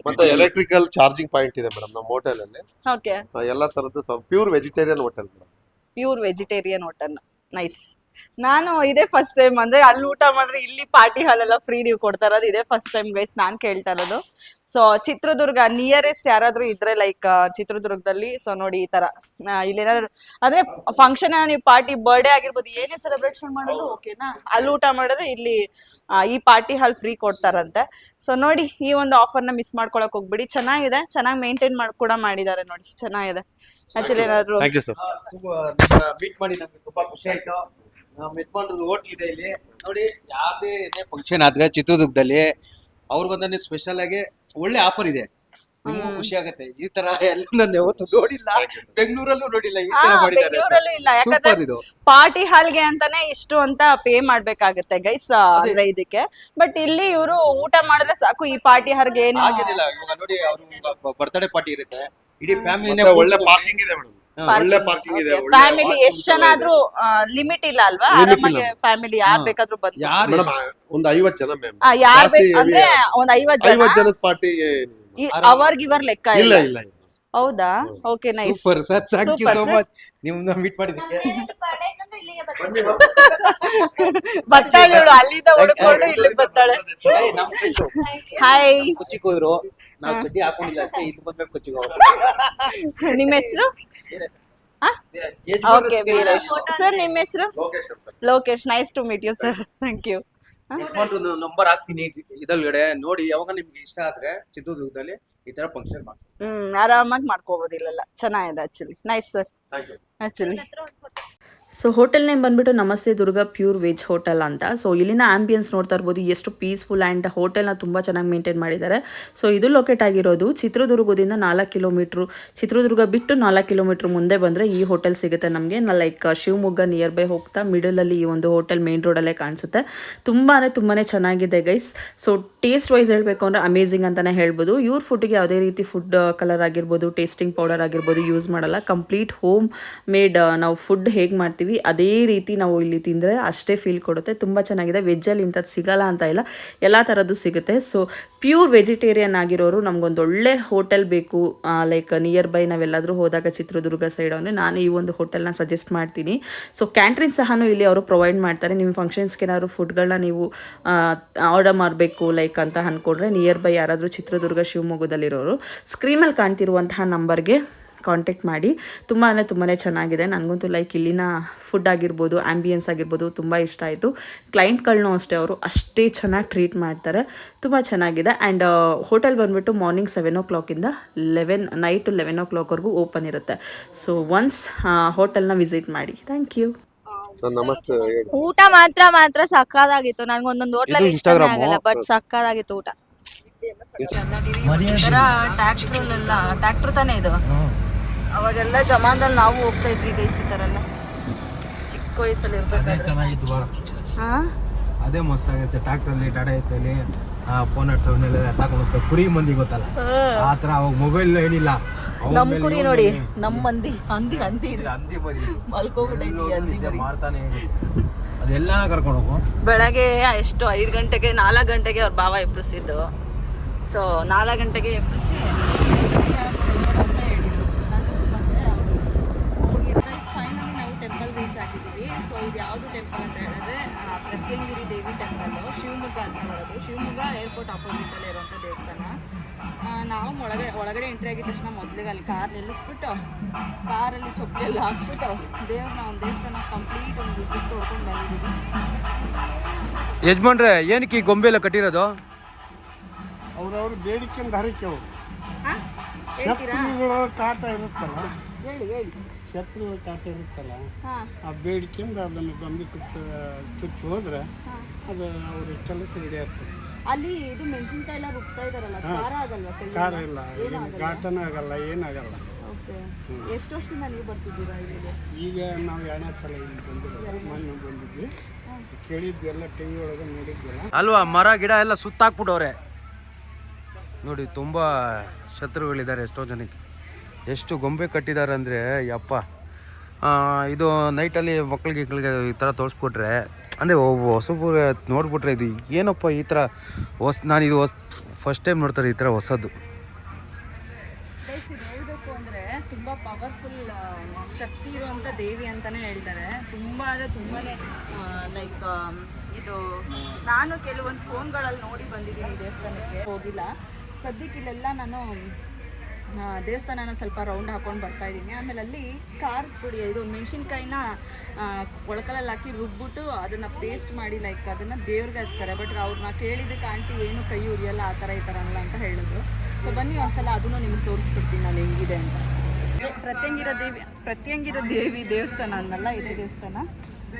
ಮತ್ತೆ ಎಲೆಕ್ಟ್ರಿಕಲ್ ಚಾರ್ಜಿಂಗ್ ಪಾಯಿಂಟ್ ಇದೆ ಮೇಡಮ್ ನಮ್ಮ ಹೋಟೆಲ್ ಅಲ್ಲಿ. ಓಕೆ ಎಲ್ಲಾ ತರದ್ದು pure vegetarian hotel madam pure vegetarian hotel nice ನಾನು ಇದೇ ಫಸ್ಟ್ ಟೈಮ್ ಅಂದ್ರೆ ಅಲ್ಲಿ ಊಟ ಮಾಡಿದ್ರೆ ಇಲ್ಲಿ ಪಾರ್ಟಿ ಹಾಲ್ ಎಲ್ಲ ಫ್ರೀ ನೀವು ಕೊಡ್ತಾ ಇರೋದು ಇದೇ ಫಸ್ಟ್ ಟೈಮ್ ಗೈಸ್ ನಾನ್ ಕೇಳ್ತಾ ಇರೋದು. ಸೊ ಚಿತ್ರದುರ್ಗ ನಿಯರೆಸ್ಟ್ ಯಾರಾದ್ರೂ ಇದ್ರೆ ಲೈಕ್ ಚಿತ್ರದುರ್ಗದಲ್ಲಿ ಸೊ ನೋಡಿ ಈ ತರ. ಇಲ್ಲಿ ಏನಾದ್ರು ಅಂದ್ರೆ ಫಂಕ್ಷನ್ ನೀವು ಪಾರ್ಟಿ ಬರ್ಡೇ ಆಗಿರ್ಬೋದು ಏನೇ ಸೆಲೆಬ್ರೇಷನ್ ಮಾಡಿದ್ರು ಓಕೆನಾ ಅಲ್ಲಿ ಊಟ ಮಾಡಿದ್ರೆ ಇಲ್ಲಿ ಈ ಪಾರ್ಟಿ ಹಾಲ್ ಫ್ರೀ ಕೊಡ್ತಾರಂತೆ. ಸೊ ನೋಡಿ ಈ ಒಂದು ಆಫರ್ನ ಮಿಸ್ ಮಾಡ್ಕೊಳಕ್ ಹೋಗ್ಬಿಡಿ. ಚೆನ್ನಾಗಿದೆ. ಚೆನ್ನಾಗಿ ಮೇಂಟೈನ್ ಮಾಡ್ ಕೂಡ ಮಾಡಿದ್ದಾರೆ ನೋಡಿ. ಚೆನ್ನಾಗಿದೆ. ಆಕ್ಚುಲಿ ಏನಾದ್ರು ಥ್ಯಾಂಕ್ ಯು ಸರ್ ಮೀಟ್ ಮಾಡಿ ನಮ್ಗೆ ತುಂಬಾ ಖುಷಿ ಆಯ್ತು. ಯಜಮಾನ್ರದ್ದು ಹೋಟ್ಲ್ ಇದೆ ಇಲ್ಲಿ. ನೋಡಿ ಯಾವ್ದೇ ಫಂಕ್ಷನ್ ಆದ್ರೆ ಚಿತ್ರದುರ್ಗದಲ್ಲಿ ಅವ್ರಿಗೊಂದನೇ ಸ್ಪೆಷಲ್ ಆಗಿ ಒಳ್ಳೆ ಆಫರ್ ಇದೆ. ನಿಮಗೂ ಖುಷಿ ಆಗತ್ತೆ. ಈ ತರ ಎಲ್ಲ ನಾನು ಯಾವತ್ತು ನೋಡಿಲ್ಲ. ಬೆಂಗಳೂರಲ್ಲೂ ನೋಡಿಲ್ಲ ಈ ತರ ಮಾಡಿದ್ದಾರೆ ಬೆಂಗಳೂರಲ್ಲೂ ಇಲ್ಲ. ಯಾಕಂದ್ರೆ ಸೂಪರ್ ಇದು. ಪಾರ್ಟಿ ಹಾಲ್ಗೆ ಅಂತಾನೆ ಇಷ್ಟು ಅಂತ ಪೇ ಮಾಡ್ಬೇಕಾಗತ್ತೆ ಗೈಸ್ ಅಂದ್ರೆ ಇದಕ್ಕೆ. ಬಟ್ ಇಲ್ಲಿ ಇವರು ಊಟ ಮಾಡಿದ್ರೆ ಸಾಕು ಈ ಪಾರ್ಟಿ ಹಾಲ್ಗೆ ಏನು ಆಗಿರಲಿಲ್ಲ ಇವಾಗ ನೋಡಿ ಅವ್ರು ಬರ್ತ್ಡೇ ಪಾರ್ಟಿ ಇರುತ್ತೆ. ಇಡೀ ಫ್ಯಾಮಿಲಿನೇ ಒಳ್ಳೆ ಪಾರ್ಕಿಂಗ್ ಇದೆ ಮೇಡಮ್. ಒಳ್ಳೆ ಪಾರ್ಕಿಂಗ್ ಇದೆ ಒಳ್ಳೆ ಫ್ಯಾಮಿಲಿ ಎಷ್ಟು ಎಷ್ಟ್ ಜನ ಆದ್ರೂ ಲಿಮಿಟ್ ಇಲ್ಲ ಅಲ್ವಾ? Limit ಆರಾಮಾಗಿ ಇಲ್ಲ. ಫ್ಯಾಮಿಲಿ ಯಾರ್ ಹಾ. ಬೇಕಾದ್ರೂ ಬಂದು ಯಾರು ಮೇಡಮ್ ಒಂದು ಐವತ್ ಜನ ಮ್ಯಾಮ್ ಆ, ಯಾರ್ ಜಾಸ್ತಿ ಬೇಕ್ ಅಂದ್ರೆ ಒಂದ್ ಐವತ್ ಜನ? ಐವತ್ ಜನದ ಪಾರ್ಟಿಗೆ ಅವರ್ಗ್ ಇವರ್ ಲೆಕ್ಕ ಇಲ್ಲ. ಇಲ್ಲ ಇಲ್ಲ ಹೌದಾ? Okay nice super sir thank you Super, so sir. Much ನಿಮ್ಮನ್ನ ಮೀಟ್ ಮಾಡಿದ್ದಕ್ಕೆ. <laughs> ಬರ್ತಾಳೆ ಇವಳು ಅಲ್ಲಿಂದ ಹುಡುಕೊಂಡು ಇಲ್ಲಿಗೆ ಬರ್ತಾಳೆ. ಹಾಯ್ ಕೊಚ್ಚಿಗೆ ಹೋದ್ರು ನಾವು ಚಡ್ಡಿ ಹಾಕೊಂಡಿಲ್ಲ ಅಷ್ಟೇ ಇದು ಬಂದ್ಮೇಲೆ ಕೊಚ್ಚಿಗೆ <laughs> ನಿಮ್ಮ ಹೆಸರು? ಓಕೆ ವೀರೇಶ್ ಸರ್ ನಿಮ್ಮ ಹೆಸರು? Lokesh nice to meet you sir thank you number ಹಾಕ್ತೀನಿ ಇದಲ್ಗಡೆ ನೋಡಿ ಯಾವಾಗ ನಿಮ್ಗೆ ಇಷ್ಟ ಆದ್ರೆ ಚಿತ್ರದುರ್ಗದಲ್ಲಿ ಈ ತರ ಫಂಕ್ಷನ್ ಮಾಡಿ ಹ್ಮ್ ಆರಾಮಾಗಿ ಮಾಡ್ಕೋಬಹುದು ಇಲ್ಲೆಲ್ಲ ಚೆನ್ನಾಗಿದೆ actually nice sir thank you actually so hotel name ಬಂದ್ಬಿಟ್ಟು Namaste Durga pure veg hotel ಅಂತ. ಸೊ ಇಲ್ಲಿನ ಆಂಬಿಯನ್ಸ್ ನೋಡ್ತಾ ಇರ್ಬೋದು. ಎಷ್ಟು ಪೀಸ್ಫುಲ್ ಆ್ಯಂಡ್ ಹೋಟೆಲ್ನ ತುಂಬ ಚೆನ್ನಾಗಿ ಮೇಂಟೈನ್ ಮಾಡಿದ್ದಾರೆ. ಸೊ ಇದು ಲೊಕೇಟ್ ಆಗಿರೋದು ಚಿತ್ರದುರ್ಗದಿಂದ ನಾಲ್ಕು ಕಿಲೋಮೀಟ್ರು ಚಿತ್ರದುರ್ಗ ಬಿಟ್ಟು ನಾಲ್ಕು ಕಿಲೋಮೀಟ್ರ್ ಮುಂದೆ ಬಂದರೆ ಈ ಹೋಟೆಲ್ ಸಿಗುತ್ತೆ ನಮಗೆ. ಲೈಕ್ ಶಿವಮೊಗ್ಗ ನಿಯರ್ ಬೈ ಹೋಗ್ತಾ ಮಿಡಲಲ್ಲಿ ಈ ಒಂದು ಹೋಟೆಲ್ ಮೇನ್ ರೋಡಲ್ಲೇ ಕಾಣಿಸುತ್ತೆ. ತುಂಬಾ ತುಂಬಾ ಚೆನ್ನಾಗಿದೆ ಗೈಸ್ ಸೊ ಟೇಸ್ಟ್ ವೈಸ್ ಹೇಳಬೇಕು ಅಂದರೆ ಅಮೇಝಿಂಗ್ ಅಂತಲೇ ಹೇಳ್ಬೋದು. ಇವ್ರ ಫುಡ್ಗೆ ಯಾವುದೇ ರೀತಿ ಫುಡ್ ಕಲರ್ ಆಗಿರ್ಬೋದು ಟೇಸ್ಟಿಂಗ್ ಪೌಡರ್ ಆಗಿರ್ಬೋದು ಯೂಸ್ ಮಾಡಲ್ಲ. ಕಂಪ್ಲೀಟ್ ಹೋಮ್ ಮೇಡ್ ನಾವು ಫುಡ್ ಹೇಗೆ ಮಾಡ್ತೀವಿ ಅದೇ ರೀತಿ ನಾವು ಇಲ್ಲಿ ತಿಂದರೆ ಅಷ್ಟೇ ಫೀಲ್ ಕೊಡುತ್ತೆ. ತುಂಬ ಚೆನ್ನಾಗಿದೆ. ವೆಜ್ಜಲ್ಲಿ ಇಂಥದ್ದು ಸಿಗಲ್ಲ ಅಂತ ಇಲ್ಲ. ಎಲ್ಲ ಥರದ್ದು ಸಿಗುತ್ತೆ. ಸೊ ಪ್ಯೂರ್ ವೆಜಿಟೇರಿಯನ್ ಆಗಿರೋರು ನಮಗೊಂದು ಒಳ್ಳೆ ಹೋಟೆಲ್ ಬೇಕು. ಲೈಕ್ ನಿಯರ್ ಬೈ ನಾವೆಲ್ಲಾದರೂ ಹೋದಾಗ ಚಿತ್ರದುರ್ಗ ಸೈಡ್ ಅಂದರೆ ನಾನು ಈ ಒಂದು ಹೋಟೆಲ್ನ ಸಜೆಸ್ಟ್ ಮಾಡ್ತೀನಿ. ಸೊ ಕ್ಯಾಂಟ್ರಿನ್ ಸಹ ಇಲ್ಲಿ ಅವರು ಪ್ರೊವೈಡ್ ಮಾಡ್ತಾರೆ. ನಿಮ್ಮ ಫಂಕ್ಷನ್ಸ್ಗೆ ಏನಾದ್ರು ಫುಡ್ಗಳನ್ನ ನೀವು ಆರ್ಡರ್ ಮಾಡಬೇಕು ಲೈಕ್ ಅಂತ ಅಂದ್ಕೊಂಡ್ರೆ ನಿಯರ್ ಬೈ ಯಾರಾದರೂ ಚಿತ್ರದುರ್ಗ ಶಿವಮೊಗ್ಗದಲ್ಲಿರೋರು ಸ್ಕ್ರೀನಲ್ಲಿ ಕಾಣ್ತಿರುವಂತಹ ನಂಬರ್ಗೆ ಕಾಂಟ್ಯಾಕ್ಟ್ ಮಾಡಿ. ತುಂಬ ಅಂದರೆ ತುಂಬಾ ಚೆನ್ನಾಗಿದೆ. ನನಗಂತೂ ಲೈಕ್ ಇಲ್ಲಿನ ಫುಡ್ ಆಗಿರ್ಬೋದು ಆ್ಯಂಬಿಯನ್ಸ್ ಆಗಿರ್ಬೋದು ತುಂಬ ಇಷ್ಟ ಆಯಿತು. ಕ್ಲೈಂಟ್ಗಳನ್ನೂ ಅಷ್ಟೇ ಅವರು ಅಷ್ಟೇ ಚೆನ್ನಾಗಿ ಟ್ರೀಟ್ ಮಾಡ್ತಾರೆ. ತುಂಬ ಚೆನ್ನಾಗಿದೆ. ಆ್ಯಂಡ್ ಹೋಟೆಲ್ ಬಂದುಬಿಟ್ಟು ಮಾರ್ನಿಂಗ್ ಸೆವೆನ್ ಓ ಕ್ಲಾಕಿಂದ ಲೆವೆನ್ ನೈಟು ಲೆವೆನ್ ಓ ಕ್ಲಾಕ್ವರೆಗೂ ಓಪನ್ ಇರುತ್ತೆ. ಸೊ ಒನ್ಸ್ ಹೋಟೆಲ್ನ ವಿಸಿಟ್ ಮಾಡಿ. ಥ್ಯಾಂಕ್ ಯು ನಮಸ್ತೆ. ಊಟ ಮಾತ್ರ ಮಾತ್ರ ಸಕ್ಕದಾಗಿತ್ತು. ನನ್ಗೆ ಒಂದೊಂದು ಹೋಟ್ಲಲ್ಲಿ ಇದು ಆಗಲ್ಲ ಬಟ್ ಸಕ್ಕದಾಗಿತ್ತು ಊಟ. ಟ್ಯಾಕ್ಟ್ರಲ್ಲೆಲ್ಲ ಟ್ರ್ಯಾಕ್ಟರ್ ತಾನೇ ಇದು? ಅವಾಗೆಲ್ಲ ಜಮಾನದಲ್ಲಿ ನಾವು ಹೋಗ್ತಾ ಇದ್ವಿ ಗೈಸ್ ಈ ಥರ ಎಲ್ಲ. ಚಿಕ್ಕ ವಯಸ್ಸಲ್ಲಿ ಇರ್ಬೇಕಾದ್ರೆ. ಅದೇ ಮಸ್ತ್ ಆಗೈತೆ ಟ್ರ್ಯಾಕ್ಟ್ರಲ್ಲಿ ಟಾಟಾ ಎಸ್ ಅಲ್ಲಿ ಫೋನ್ ಆಡ್ಸೋನೆಲ್ಲ ತಗೊಂಡು ಹೋಗ್ತಾರೆ. ಕುರಿ ಮಂದಿ ಗೊತ್ತಲ್ಲ? ಆ ಥರ ಅವಾಗ ಮೊಬೈಲ್ ಏನಿಲ್ಲ. ನಮ್ಮ ಕುರಿ ನೋಡಿ ನಮ್ಮ ಮಂದಿ ಹಂದಿ ಹಂದಿ ಇದೆ. ಹಂದಿ ಮಲ್ಕೋಬಿಟ್ಟೈತಿ ಮರಿ ಮಾಡ್ತಾನೆ ಅದೆಲ್ಲ ಕರ್ಕೊಂಡು ಹೋಗು. ಬೆಳಗ್ಗೆ ಎಷ್ಟು ಐದು ಗಂಟೆಗೆ ನಾಲ್ಕು ಗಂಟೆಗೆ ಅವ್ರ ಬಾವ ಎಬ್ಬಿಸಿದ್ದು. ಸೊ ನಾಲ್ಕು ಗಂಟೆಗೆ ಎಬ್ಬಿಸಿ ಏರ್ಪೋರ್ಟ್ ಆಪೋಸಿಟಲ್ಲಿ ಇರುವಂಥ ದೇವಸ್ಥಾನ. ನಾವು ಒಳಗಡೆ ಒಳಗಡೆ ಎಂಟ್ರಿ ಆಗಿದ ತಕ್ಷಣ ಮೊದಲಿಗೆ ಅಲ್ಲಿ ಕಾರ್ ನಿಲ್ಲಿಸ್ಬಿಟ್ಟು ಕಾರಲ್ಲಿ ಚೊಪ್ಪೆಲ್ಲ ಹಾಕ್ಬಿಟ್ಟು ದೇವ್ರನ್ನ ನಾವು ದೇವಸ್ಥಾನ ಕಂಪ್ಲೀಟ್ ಒಂದು ಬಿಟ್ಟು ಹೊಡ್ಕೊಂಡು ಬಂದಿದ್ದೀವಿ. ಯಜಮಾನ್ರೆ ಏನಕ್ಕೆ ಈ ಗೊಂಬೆ ಎಲ್ಲ ಕಟ್ಟಿರೋದು? ಅವ್ರವ್ರ ಬೇಡಿಕೆಯಿಂದ ಹರಕೆ ಅವರು. ಹಾಂ? ಹೇಳ್ತೀರಾ? ಶತ್ರುಗಳ ಕಾಟ ಇರುತ್ತಲ್ಲ? ಹೇಳಿ ಹೇಳಿ. ಶತ್ರುಗಳ ಕಾಟ ಇರುತ್ತಲ್ಲ? ಹಾಂ. ಆ ಬೇಡಿಕೆಯಿಂದ ಅದನ್ನು ಗೊಂಬೆ ಕುಚ್ಚ ಚುಚ್ಚಿ ಹೋದ್ರೆ ಅದು ಅವ್ರ ಕೆಲಸ ಹಿಡಿಯತ್ತೆ ಅಲ್ಲಿ ಇದು ಮೆಣಸಿನಕಾಯಿ ಎಲ್ಲ ರುಬ್ತಾ ಇದಾರಲ್ಲ ಖಾರ ಆಗಲ್ವಾ ಖಾರ ಇಲ್ಲ ಏನು ಘಾಟನ ಆಗಲ್ಲ ಏನಾಗಲ್ಲ. ಓಕೆ. ಎಷ್ಟು ವರ್ಷದಿಂದ ನೀವು ಬರ್ತಿದ್ದೀರಾ ಇಲ್ಲಿಗೆ? ಈಗ ನಾವು ಎರಡನೇ ಸಲ ಇಲ್ಲಿ ಬಂದಿದ್ದೀವಿ ಮೊನ್ನೆ ಬಂದಿದ್ವಿ. ಕೇಳಿದ್ವಿ ಎಲ್ಲ ಟಿ ವಿ ಒಳಗೆ ನೋಡಿದ್ವಲ್ಲ. ಅಲ್ವಾ ಮರ ಗಿಡ ಎಲ್ಲ ಸುತ್ತಾಕ್ಬಿಟ್ಟವ್ರೆ. ನೋಡಿ ತುಂಬ ಶತ್ರುಗಳಿದ್ದಾರೆ ಎಷ್ಟೋ ಜನಕ್ಕೆ. ಎಷ್ಟು ಗೊಂಬೆ ಕಟ್ಟಿದ್ದಾರೆ ಅಂದರೆ ಯಪ್ಪ. ಇದು ನೈಟಲ್ಲಿ ಮಕ್ಳಿಗೆ ಗಿಕ್ಳಿಗೆ ಈ ಥರ ತೋರಿಸ್ಬಿಟ್ರೆ ಅಂದರೆ ಹೊಸಬು ನೋಡ್ಬಿಟ್ರೆ ಇದು ಏನಪ್ಪ ಈ ಥರ ಹೊಸ ನಾನು ಇದು ಹೊಸ ಫಸ್ಟ್ ಟೈಮ್ ನೋಡ್ತಾರೆ ಈ ಥರ ಹೊಸದು. ಅಂದರೆ ತುಂಬ ಪವರ್ಫುಲ್ ಶಕ್ತಿ ಇರುವಂಥ ದೇವಿ ಅಂತಲೇ ಹೇಳ್ತಾರೆ. ತುಂಬ ಅಂದರೆ ತುಂಬಾ ಲೈಕ್ ಇದು ನಾನು ಕೆಲವೊಂದು ಫೋನ್ಗಳಲ್ಲಿ ನೋಡಿ ಬಂದಿದ್ದೀನಿ ದೇವಸ್ಥಾನಕ್ಕೆ. ಹೋಗಿಲ್ಲ. ಸದ್ಯಕ್ಕೆ ಇಲ್ಲೆಲ್ಲ ನಾನು ದೇವಸ್ಥಾನನ ಸ್ವಲ್ಪ ರೌಂಡ್ ಹಾಕೊಂಡು ಬರ್ತಾ ಇದ್ದೀನಿ ಆಮೇಲೆ ಅಲ್ಲಿ ಖಾರದ ಪುಡಿ, ಇದು ಮೆಣಸಿನ್ಕಾಯಿನ ಒಳಕಲಲ್ಲಿ ಹಾಕಿ ರುಬ್ಬಿಟ್ಟು ಅದನ್ನು ಪೇಸ್ಟ್ ಮಾಡಿ ಲೈಕ್ ಅದನ್ನು ದೇವ್ರಿಗೆ ಹಚ್ತಾರೆ. ಬಟ್ ಅವ್ರನ್ನ ಕೇಳಿದ್ದಕ್ಕೆ ಆಂಟಿ ಏನು ಕೈ ಉರಿಯಲ್ಲ, ಆ ಥರ ಈ ಥರ ಅಲ್ಲ ಅಂತ ಹೇಳಿದ್ರು. ಸೊ ಬನ್ನಿ ಒಂದ್ಸಲ ಅದನ್ನು ನಿಮ್ಗೆ ತೋರಿಸ್ಬಿಡ್ತೀನಿ ನಾನು ಹೆಂಗಿದೆ ಅಂತ. ಪ್ರತ್ಯಂಗಿರ ದೇವಿ ಪ್ರತ್ಯಂಗಿರ ದೇವಿ ದೇವಸ್ಥಾನ ಅನ್ನಲ್ಲ, ಇದೇ ದೇವಸ್ಥಾನ.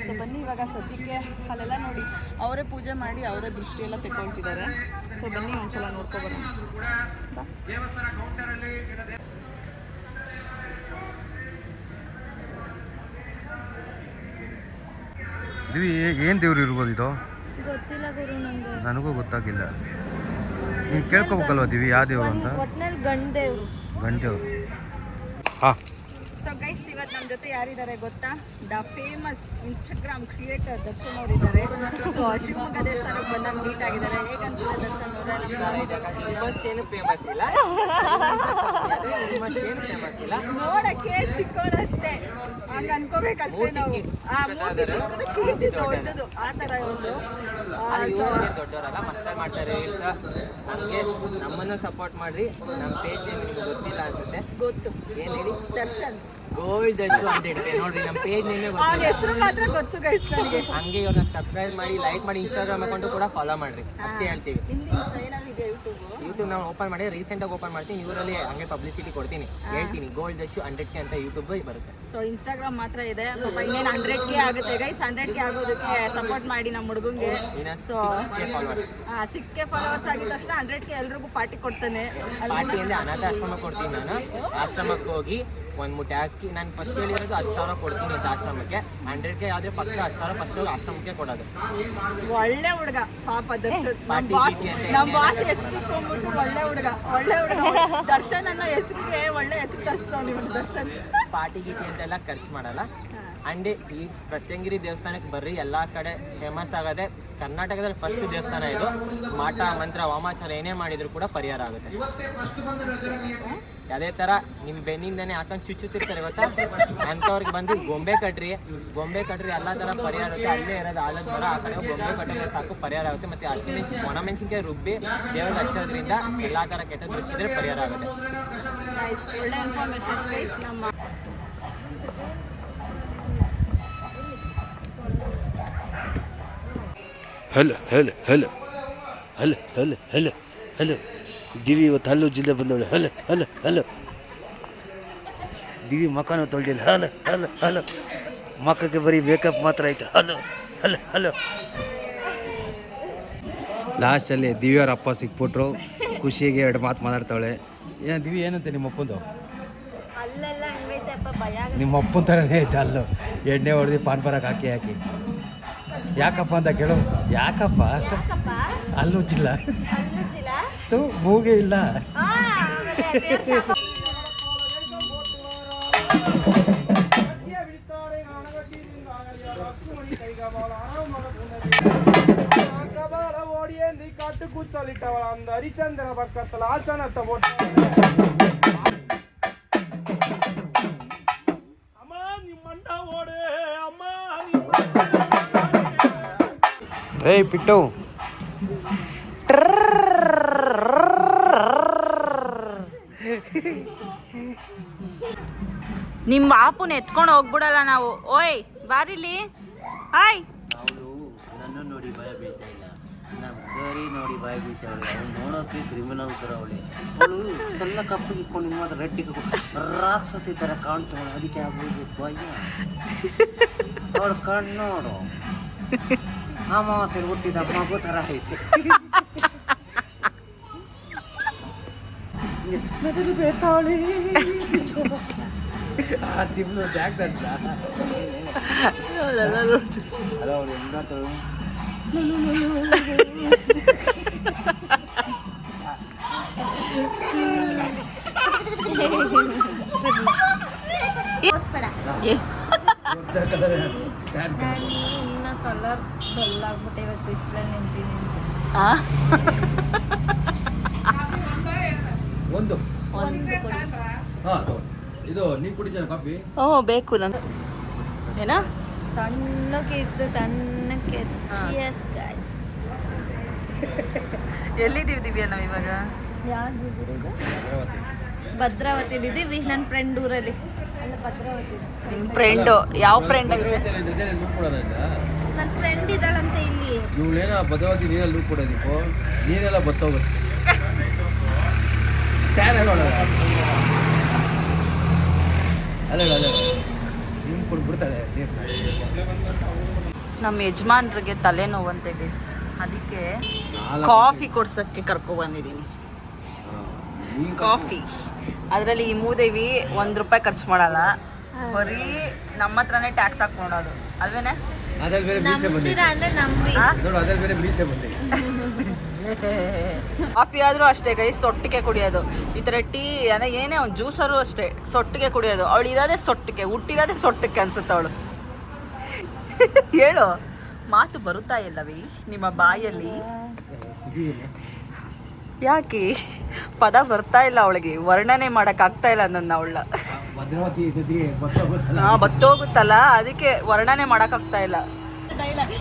ಸೊ ಬನ್ನಿ ಇವಾಗ ಸದ್ಯಕ್ಕೆ ಅಲ್ಲೆಲ್ಲ ನೋಡಿ. ಅವರೇ ಪೂಜೆ ಮಾಡಿ, ಅವರೇ ದೃಷ್ಟಿಯೆಲ್ಲ ತೆಗೊಳ್ತಿದ್ದಾರೆ ಸೊ ಬನ್ನಿ ಒಂದ್ಸಲ ನೋಡ್ಕೊಬರೋಣ. ಇದು ಏನು ದೇವ್ರು ಇರ್ಬೋದು ಇದು? ಗೊತ್ತಿಲ್ಲ ಗುರು ನಂಗೆ. ನನಗೂ ಗೊತ್ತಾಗಿಲ್ಲ. ನೀನು ಕೇಳ್ಕೊಬೇಕಲ್ವ ದಿವಿ ಯಾವ ದೇವ್ರು ಅಂತ? ಒಟ್ನಲ್ಲಿ ಗಂಡ ದೇವ್ರು. ಗಂಟೆವ್ರು ಹಾಂ. ಸೊ ಗೈಸ್ ಇವತ್ತು ನಮ್ಮ ಜೊತೆ ಯಾರಿದ್ದಾರೆ ಗೊತ್ತಾ? The famous Instagram creator Darshan ಅವರಿದ್ದಾರೆ. ಸೊ ಶಿವಮೊಗ್ಗ ದೇವಸ್ಥಾನಕ್ಕೆ ಬಂದಾಗ ಮೀಟ್ ಆಗಿದ್ದಾರೆ. ಹೇಗಂತ ದರ್ಶನ್ ಅವರೇ? <laughs> ನೋಡಕ್ಕೆ ಚಿಕ್ಕವರಷ್ಟೇ ಹಂಗ ಅನ್ಕೋಬೇಕಷ್ಟೇ ನಾವು. ಆ ಮೂರ್ತಿ ಚಿಕ್ಕದು, ಕೀರ್ತಿ ದೊಡ್ಡದು. ಆ ಥರ ಒಂದು ಆ, so- ದೊಡ್ಡವರಲ್ಲ ಮಸ್ತಾಗಿ ಮಾಡ್ತಾರೆ ನಮಗೆ ನಮ್ಮನ್ನ ಸಪೋರ್ಟ್ ಮಾಡ್ರಿ. ನಮ್ಮ ಪೇಜ್ ನಿಮ್ಗೆ ಗೊತ್ತಿಲ್ಲ ಅನ್ಸುತ್ತೆ. ಗೊತ್ತು. ಏನ್ ಹೇಳಿ? ದರ್ಶನ್. ಗೋಲ್ಡ್ ಅಂತ ಇಡುತ್ತೆ ನೋಡ್ರಿ ನಮ್ಮ ಪೇಜ್ ನಿಮಗೆ ಅವ್ನ ಗೊತ್ತಿಲ್ಲ ಹೆಸರು ಮಾತ್ರ ಗೊತ್ತು ಗೈಸ್ ನನಗೆ. ಹಂಗೆ ಇವ್ರನ್ನ ಸಬ್ಸ್ಕ್ರೈಬ್ ಮಾಡಿ ಲೈಕ್ ಮಾಡಿ ಇನ್ಸ್ಟಾಗ್ರಾಮ್ ಅಕೌಂಟ್ ಕೂಡ ಫಾಲೋ ಮಾಡ್ರಿ. ಅಷ್ಟೇ ಹೇಳ್ತೀವಿ. ನಿಮ್ದು ಇನ್ಸ್ಟಾ ಏನಾದ್ರು ಇದೆ ಯೂಟ್ಯೂಬು ಯೂಟ್ಯೂಬ್ ನಾವು ಓಪನ್ ಮಾಡಿ ರೀಸೆಂಟಾಗಿ ಓಪನ್ ಮಾಡ್ತೀನಿ. ಇವರಲ್ಲಿ ಹಂಗೆ ಪಬ್ಲಿಸಿಟಿ ಕೊಡ್ತೀನಿ. ಹೇಳ್ತೀನಿ ಗೋಲ್ಡ್ ಜಸ್ಟ್ ಹಂಡ್ರೆಡ್ ಕೆ ಅಂತ ಯೂಟ್ಯೂಬ್ ಬರುತ್ತೆ. ಸೊ ಇನ್ಸ್ಟಾಗ್ರಾಮ್ ಮಾತ್ರ ಇದೆ. ಇನ್ನೇನು ಹಂಡ್ರೆಡ್ ಕೆ ಆಗುತ್ತೆ ಗೈಸ್ ಹಂಡ್ರೆಡ್ ಕೆ ಆಗೋದಕ್ಕೆ ಸಪೋರ್ಟ್ ಮಾಡಿ ನಮ್ಮ ಹುಡುಗಂಗೆ. ಸೊ ಸಿಕ್ಸ್ ಕೆ ಫಾಲೋವರ್ಸ್ ಆಗಿದ ತಕ್ಷಣ ಹಂಡ್ರೆಡ್ ಕೆ ಎಲ್ರಿಗೂ ಪಾರ್ಟಿ ಕೊಡ್ತಾನೆ. ಪಾರ್ಟಿ ಅಂದರೆ ಅನಾಥ ಆಶ್ರಮ ಕೊಡ್ತೀನಿ ನಾನು. ಆಶ್ರಮಕ್ಕೆ ಹೋಗಿ ಒಂದು ಮುಟ್ಟೆ ಹಾಕಿ ನಾನು ಫಸ್ಟ್ ಹೇಳಿರೋದು ಹತ್ತು ಸಾವಿರ ಕೊಡ್ತೀನಿ ಅಂತ ಆಶ್ರಮಕ್ಕೆ. ಹಂಡ್ರೆಡ್ ಕೆ ಆದರೆ ಪಕ್ಕ ಹತ್ತು ಸಾವಿರ ಫಸ್ಟ್ ಆಶ್ರಮಕ್ಕೆ ಕೊಡೋದು. ಒಳ್ಳೆ ಹುಡುಗ. ಪಾಪ ದರ್ಶನ್ ಪಾರ್ಟಿ ಬಾಸ್ ಗೀಟಿ ಬಾಸ್ ಒಳ್ಳೆ ಹುಡುಗ. ಒಳ್ಳೆ ಹುಡುಗ. ದರ್ಶನ್ ಅನ್ನೋ ಹೆಸರಿಗೆ ಒಳ್ಳೆ ಹೆಸರು ತರಿಸ್ತಾವ್ ನೀವು ದರ್ಶನ್. ಪಾರ್ಟಿ ಗೀಟಿ ಅಂತೆಲ್ಲ ಖರ್ಚು ಮಾಡಲ್ಲ. ಅಂಡ್ ಈ ಪ್ರತ್ಯಂಗಿರಿ ದೇವಸ್ಥಾನಕ್ಕೆ ಬರ್ರಿ ಎಲ್ಲ ಕಡೆ ಫೇಮಸ್ ಆಗೋದೆ ಕರ್ನಾಟಕದಲ್ಲಿ ಫಸ್ಟ್ ದೇವಸ್ಥಾನ ಇದು. ಮಾಟ, ಮಂತ್ರ, ವಾಮಾಚಾರ ಏನೇ ಮಾಡಿದ್ರು ಕೂಡ ಪರಿಹಾರ ಆಗುತ್ತೆ. ಅದೇ ಥರ ನಿಮ್ಮ ಬೆನ್ನಿಂದನೇ ಹಾಕೊಂಡು ಚುಚ್ಚುತ್ತಿರ್ತಾರೆ ಗೊತ್ತಾ? ಅಂಥವ್ರಿಗೆ ಬಂದು ಗೊಂಬೆ ಕಟ್ರಿ. ಗೊಂಬೆ ಕಟ್ರಿ ಎಲ್ಲ ಥರ ಪರಿಹಾರ ಅಲ್ಲೇ ಇರೋದು ಆಲದ ಮರ, ಆ ಕಡೆ ಗೊಂಬೆ ಕಟ್ಟಿದ್ರೆ ಸಾಕು, ಪರಿಹಾರ ಆಗುತ್ತೆ. ಮತ್ತು ಹಸಿಮೆಣಸಿನ ಒಣಮೆಣಸಿನ್ಕಾಯಿ ರುಬ್ಬಿ ದೇವರ ಹಚ್ಚೋದ್ರಿಂದ ಎಲ್ಲ ಥರ ಕೆಟ್ಟ ದೃಷ್ಟಿದ್ರೆ ಪರಿಹಾರ ಆಗುತ್ತೆ. Hello hello hello. Hello hello hello hello. Divi ಇವತ್ತು ಹಲ್ಲು ಜಿಲ್ಲೆ ಬಂದವಳೆ. Hello hello hello. ದಿವಿ ಮಕಾನು ತೊಳೆದಿಲ್ಲ ಹಲೋ ಹಲೋ ಹಲೋ. ಮಕ್ಕಕ್ಕೆ ಬರೀ ಮೇಕಪ್ ಮಾತ್ರ ಆಯ್ತು ಹಲೋ ಹಲೋ ಹಲೋ. ಲಾಸ್ಟಲ್ಲಿ ದಿವ್ಯವ್ರ ಅಪ್ಪ ಸಿಕ್ಬಿಟ್ರು. ಖುಷಿಗೆ ಎರಡು ಮಾತು ಮಾತಾಡ್ತಾವಳೆ ಏನು ದಿವಿ ಏನಂತೆ ನಿಮ್ಮ ಅಪ್ಪಂದು? ನಿಮ್ಮ ಅಪ್ಪನ ಥರನೇ ಐತೆ ಅಲ್ಲು ಎಣ್ಣೆ ಹೊಡೆದು ಪಾನ್ ಬರಕ್ಕೆ ಹಾಕಿ ಹಾಕಿ. ಯಾಕಪ್ಪ ಅಂತ ಕೇಳು. ಯಾಕಪ್ಪ? ಯಾಕಪ್ಪ? ಅಲ್ಲೂ ಚಿಲ್ಲ ಅಲ್ಲುಚಿಲ್ಲ ತು ಮೂಗೇ ಇಲ್ಲ. ಆ, ಆಮೇಲೆ ದೇವ್ರ್ ಶಾಪ. ಕಬಾಲ ಓಡಿಯಂದಿ ಕಾಟು ಕೂತಲಿಟ್ಟವಳ ಅಂದ ಏಯ್ ಪಿಟ್ಟು. ನಿಮ್ಮ ಬಾಪುನ ಎತ್ಕೊಂಡು ಹೋಗ್ಬಿಡಲ್ಲ ನಾವು. ಓಯ್ ಬಾರಿಲಿ. ಹಾಯ್. ಅವಳು ನನ್ನ ನೋಡಿ ಭಯ ಬೀಳ್ತಾ ಇಲ್ಲ. ನಮ್ಮ ಗರಿ ನೋಡಿ ಭಯ ಬೀಳ್ತಾವಳೆ ಅವಳು ನೋಡೋಕೆ ಕ್ರಿಮಿನಲ್ ಥರ ಅವಳೆ. ಅವಳು ಸಣ್ಣ ಕಪ್ಪಿಗೆ ಇಟ್ಕೊಂಡು ನಿಮ್ಮ ಮಾತ್ರ ರೆಡ್ಡಿಗೆ ರಾಕ್ಷಸಿ ಥರ ಕಾಣ್ತಾವಳೆ ಅದಕ್ಕೆ ಆಗ್ಬೋದು ಭಯ. ಅವಳು ಕಣ್ಣು ನೋಡು. ಅಮಾವಾಸ್ಯೆ ಹುಟ್ಟಿದ ಮಗು ಥರ ಐತೆ ಮೆದುಳು ಬೇತಾವಳಿ ಆ ತಿಂಗಳು ಬ್ಯಾಗ್ ಅಲ್ಲ ಅವಳು ಹೆಂಗಾತಳು ನನ್ನ ಕಲರ್ ಡಲ್ ಆಗ್ಬಿಟ್ಟೆ ಇವತ್ತು ಬಿಸಿಲಲ್ಲಿ ನಿಂತೀನಿ ಒಂದು. ಒಂದು ಕೊಡಿ ಹಾಂ ಇದು ನೀವು ಕುಡಿತೀರ ಕಾಫಿ? ಓ ಬೇಕು ನಾನು ಏನಾ? ತಣ್ಣಕ್ಕೆ ಇದ್ದು ತಣ್ಣಕ್ಕೆ ಎಸ್ ಗಾಯ್ಸ್ ಎಲ್ಲಿದ್ದೀವಿ ದಿವ್ಯಾ ನಾವು ಇವಾಗ? ಯಾವ್ದು ಊರಿದು ಭದ್ರಾವತಿ ಇದೀವಿ ನನ್ನ ಫ್ರೆಂಡ್ ಊರಲ್ಲಿ. ಅಲ್ಲ ಭದ್ರಾವತಿ ನಿಮ್ಮ ಫ್ರೆಂಡು ಯಾವ ಫ್ರೆಂಡ್ ನನ್ನ ಫ್ರೆಂಡ್ ಇದ್ದಾಳಂತೆ ಇಲ್ಲಿ. ಇವಳೇನ ಭದ್ರವತಿ ನೀರಲ್ಲಿ ಕೊಡೋದಿಪ್ಪು ನೀರೆಲ್ಲ ಬತ್ತೋಗುತ್ತೆ. ಅಲ್ಲ ಅಲ್ಲ ನಿಮ್ ಕೊಡ್ಬಿಡ್ತಾಳೆ ನಮ್ಮ ಯಜಮಾನ್ರಿಗೆ ತಲೆನೋವಂತೆ ಗೈಸ್ ಅದಕ್ಕೆ ಕಾಫಿ ಕೊಡ್ಸಕ್ಕೆ ಕರ್ಕೊ ಬಂದಿದ್ದೀನಿ. ಕಾಫಿ. ಅದರಲ್ಲಿ ಈ ಮೂದೇವಿ ಒಂದು ರೂಪಾಯಿ ಖರ್ಚು ಮಾಡಲ್ಲ. ಬರೀ ನಮ್ಮ ಹತ್ರನೇ ಟ್ಯಾಕ್ಸ್ ಹಾಕೊಂಡೋದು ಅಲ್ವೇನೆ? ಅದ್ರಲ್ಲಿ ಬೇರೆ ಮೀಸೆ ಬಂದಿದೆ ನೋಡು ಅದ್ರಲ್ಲಿ ಬೇರೆ ಮೀಸೆ ಬಂದಿದೆ ಕಾಫಿ ಆದರೂ ಅಷ್ಟೇ ಕೈ ಸೊಟ್ಟಿಗೆ ಕುಡಿಯೋದು. ಈ ಥರ ಟೀ ಅಂದರೆ ಏನೇ ಒಂದು ಜ್ಯೂಸರು ಅಷ್ಟೇ ಸೊಟ್ಟಿಗೆ ಕುಡಿಯೋದು. ಅವಳು ಇರೋದೇ ಸೊಟ್ಟಿಗೆ ಹುಟ್ಟಿರೋದೇ ಸೊಟ್ಟಿಗೆ ಅನ್ಸುತ್ತೆ ಅವಳು. <laughs> ಹೇಳು. ಮಾತು ಬರುತ್ತಾ ಇಲ್ಲವಿ ನಿಮ್ಮ ಬಾಯಲ್ಲಿ? ಯಾಕೆ? ಪದ ಬರ್ತಾ ಇಲ್ಲ ಅವಳಿಗೆ. ವರ್ಣನೆ ಮಾಡಕ್ ಆಗ್ತಾ ಇಲ್ಲ ನನ್ನ ಅವಳ. ಭದ್ರಾವತಿ ಬತ್ತೋಗುತ್ತಲ್ಲ ಹಾ ಬತ್ತೋಗುತ್ತಲ್ಲ ಅದಕ್ಕೆ ವರ್ಣನೆ ಮಾಡಕ್ ಆಗ್ತಾ ಇಲ್ಲ. ಡೈಲಾಗ್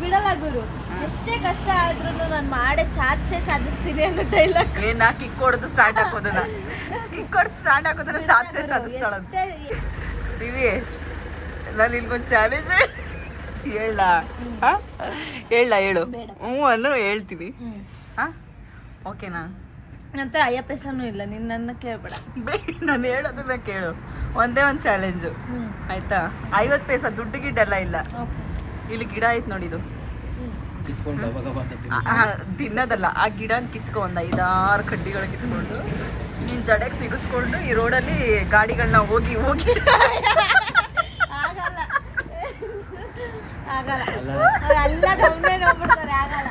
ಬಿಡಲ್ಲ ಗುರು ಎಷ್ಟೇ ಕಷ್ಟ ಆದ್ರೂ ನಾನು ಮಾಡೇ ಸಾಧಿಸೇ ಸಾಧಿಸ್ತೀನಿ ಅನ್ನೋ ಡೈಲಾಗ್. ಏನ ಕಿಕ್ ಹೊಡೆದು ಸ್ಟಾರ್ಟ್ ಹಾಕೋದನ್ನ. ಕಿಕ್ ಹೊಡೆದು ಸ್ಟಾರ್ಟ್ ಹಾಕೋದನ್ನ ಸಾಧಿಸೇ ಸಾಧಿಸ್ತಾಳ ದಿವಿ ನಾನು ಇಲ್ಗೊಂದು ಚಾಲೆಂಜ್ ಹೇಳ. ಹೇಳ ಹೇಳು. ಹ್ಞೂ ಅನ್ನು ಹೇಳ್ತೀವಿ. ಹಾಂ? ಓಕೆನಾ ನಂತರ ಅಯ್ಯ ಪೈಸನೂ ಇಲ್ಲ ನೀನ್ ನನ್ನ ಕೇಳ್ಬೇಡ. ನಾನು ಹೇಳೋದನ್ನ ಕೇಳು. ಒಂದೇ ಒಂದು ಚಾಲೆಂಜು ಆಯ್ತಾ? ಐವತ್ತು ಪೈಸಾ ದುಡ್ಡು ಗಿಡ್ಡೆಲ್ಲ ಇಲ್ಲ. ಓಕೆ. ಇಲ್ಲಿ ಗಿಡ ಐತ್ ನೋಡಿದು ಕಿತ್ಕೊಂಡು ತಿನ್ನೋದಲ್ಲ ಆ ಗಿಡನ ಕಿತ್ಕೊ ಒಂದು ಐದಾರು ಕಡ್ಡಿಗಳು ಕಿತ್ಕೊಂಡು ನೀನ್ ಜಡೆಗೆ ಸಿಗಿಸ್ಕೊಂಡು ಈ ರೋಡಲ್ಲಿ ಗಾಡಿಗಳನ್ನ ಹೋಗಿ ಹೋಗಿ. ಆಗಲ್ಲ ಆಗಲ್ಲ ಎಲ್ಲ ನಮ್ಮನೆ ನೋಡ್ಬಿಡ್ತಾರೆ ಆಗಲ್ಲ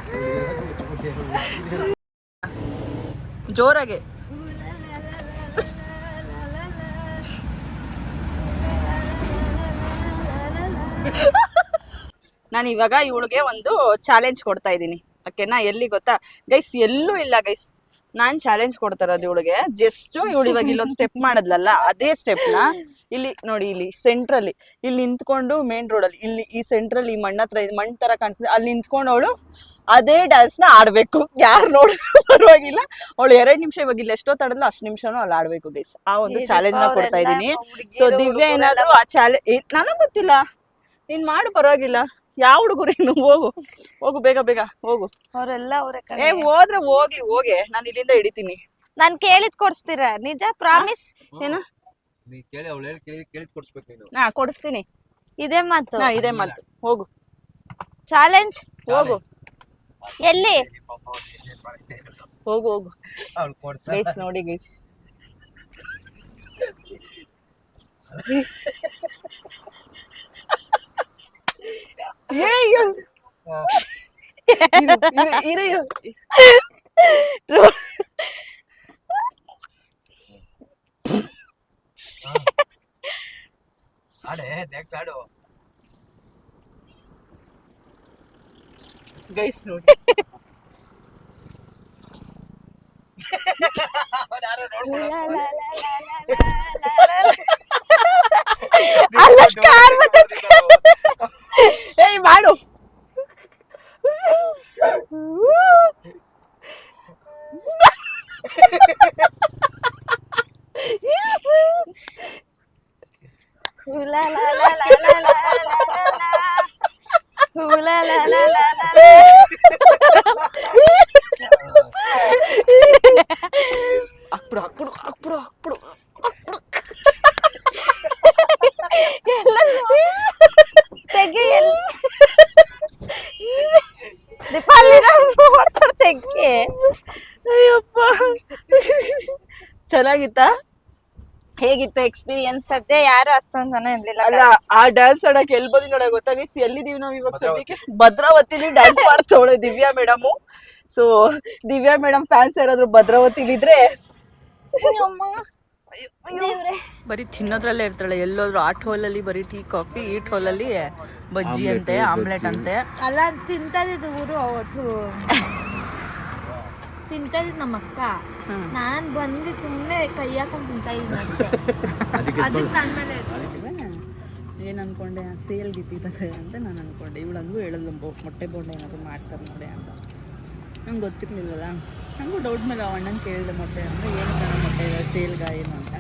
ಜೋರಾಗೆ. ನಾನು ಇವಾಗ ಇವಳಿಗೆ ಒಂದು ಚಾಲೆಂಜ್ ಕೊಡ್ತಾ ಇದ್ದೀನಿ. ಓಕೆನಾ ಎಲ್ಲಿ ಗೊತ್ತಾ? ಗೈಸ್ ಎಲ್ಲೂ ಇಲ್ಲ ಗೈಸ್ ನಾನ್ ಚಾಲೆಂಜ್ ಕೊಡ್ತಾರ ಇರೋದು ಇವಳಿಗೆ. ಜಸ್ಟ್ ಇವಳು ಇವಾಗ ಇಲ್ಲೊಂದು ಸ್ಟೆಪ್ ಮಾಡಿದ್ಲಲ್ಲ ಅದೇ ಸ್ಟೆಪ್ನ ಇಲ್ಲಿ ನೋಡಿ ಇಲ್ಲಿ ಸೆಂಟ್ರಲ್ಲಿ ಇಲ್ಲಿ ನಿಂತ್ಕೊಂಡು ಮೇನ್ ರೋಡ್ ಅಲ್ಲಿ ಇಲ್ಲಿ ಈ ಸೆಂಟ್ರಲ್ ಈ ಮಣ್ಣ ಹತ್ರ ಮಣ್ಣ ಮಣ್ಣ್ ತರ ಕಾಣಿಸ್ತದೆ. ಅಲ್ಲಿ ನಿಂತ್ಕೊಂಡು ಅವಳು ಅದೇ ಡ್ಯಾನ್ಸ್ನ ಆಡ್ಬೇಕು. ಯಾರು ನೋಡಿದ್ರು <laughs> ಪರವಾಗಿಲ್ಲ. ಅವಳು ಎರಡ್ ನಿಮಿಷ ಇವಾಗ ಇಲ್ಲಿ ಎಷ್ಟೋ ತಡದ್ಲು ಅಷ್ಟು ನಿಮಿಷನು ಅಲ್ಲಿ ಆಡ್ಬೇಕು ಗೈಸ್ ಆ ಒಂದು ಚಾಲೆಂಜ್ನ ಕೊಡ್ತಾ ಇದೀನಿ. ಸೊ ದಿವ್ಯಾ ಏನಾದ್ರು ಆ ಚಾಲೆಂಜ್ ನನಗ್ ಗೊತ್ತಿಲ್ಲ. ನೀನ್ ಮಾಡು ಪರವಾಗಿಲ್ಲ. ಯಾವ ಹುಡುಗರು ಇನ್ನು? ಹೋಗು. ಹೋಗು ಬೇಗ ಬೇಗ. ಹೋಗು. ಅವರೆಲ್ಲ ಅವರೇ ಏ ಹೋದ್ರೆ ಹೋಗಿ ಹೋಗಿ. ನಾನು ಇಲ್ಲಿಂದ ಹಿಡಿತೀನಿ. ನಾನ್ ಕೇಳಿದ್ ಕೊಡ್ಸ್ತೀರ? ನಿಜ? ಪ್ರಾಮಿಸ್? ಏನು? ನೀ ಕೇಳಿ ಅವಳು ಹೇಳಿ ಕೇಳಿ ಕೇಳಿದ್ ಕೊಡ್ಸ್ಬೇಕು ನೀನು. ನಾ ಕೊಡಿಸ್ತೀನಿ. ಇದೇ ಮಾತು. ನಾ ಇದೆ ಮಾತು. ಹೋಗು. ಚಾಲೆಂಜ್? ಹೋಗು. ಎಲ್ಲಿ? ಹೋಗು ಹೋಗು. ಅವ್ಳು ಕೊಡ್ಸ ಗೈಸ್ ನೋಡಿ ಗೈಸ್. <laughs> ஏன் আরে দেখ ছাড়ো গাইস নোট আরে নোট ಹೇಗಿತ್ತು ಎಕ್ಸ್ಪೀರಿಯನ್ಸ್ ಅದೇ ಯಾರು ಅಷ್ಟೊಂದು ಇರ್ಲಿಲ್ಲ ಅಲ್ಲ ಆ ಡ್ಯಾನ್ಸ್ ಆಡಕ್ ಎಲ್ ಬಂದಿ ನೋಡ ಗೊತ್ತಾ? ಗೈಸ್ ಎಲ್ಲಿದೀವಿ ನಾವ್ ಇವಾಗ ಸದ್ಯಕ್ಕೆ? ಭದ್ರಾವತಿಲಿ dance ಮಾಡ್ತವಳೆ Divya madam so Divya madam fans ಯಾರಾದ್ರು ಭದ್ರಾವತಿಲಿ ಇದ್ರೆ? ಬರೀ ತಿನ್ನೋದ್ರಲ್ಲೇ ಇರ್ತಾಳೆ. ಎಲ್ಲೋದ್ರು ಆಟ್ ಹೋಲಲ್ಲಿ ಬರೀ ಟೀ ಕಾಫಿ ಈಟ್ ಹೋಲಲ್ಲಿ ಬಜ್ಜಿ ಅಂತೆ ಆಮ್ಲೆಟ್ ಅಂತೆ. ಅಲ್ಲ ತಿಂತದಿದ್ದು ಊರು ತಿಂತದಿದ್ ನಮ್ಮ ಅಕ್ಕ. ನಾನ್ ಬಂದು ಸುಮ್ಮನೆ ಕೈ ಹಾಕೊಂಡ್ ತಿಂತಾ ಇದ್ದೀನಿ ಅಷ್ಟೇ. <laughs> ಅದಕ್ಕೆ ಮೇಲೆ ಏನು ಅನ್ಕೊಂಡೆ ಸೇಲ್ ಇಟ್ಟಿದ್ದಾರೆ ಅಂತ ನಾನು ಅನ್ಕೊಂಡೆ. ಇವಳು ಹೇಳಲ್ಲ ಮೊಟ್ಟೆ ಬೋಂಡೆ ಏನಾದ್ರು ಮಾಡ್ತಾರೆ ನೋಡಿ ಅಂತ. ನಂಗೆ ಗೊತ್ತಿರ್ಲಿಲ್ಲಲ್ಲ. ನನಗೂ ಡೌಟ್ ಮೇಲೆ ಆ ಅಣ್ಣನ ಕೇಳಿದೆ ಮೊಟ್ಟೆ ಅಂದರೆ ಏನು ಕಣ ಮೊಟ್ಟೆ ಇದೆ ಸೇಲ್ಗ ಏನು ಅಂತ?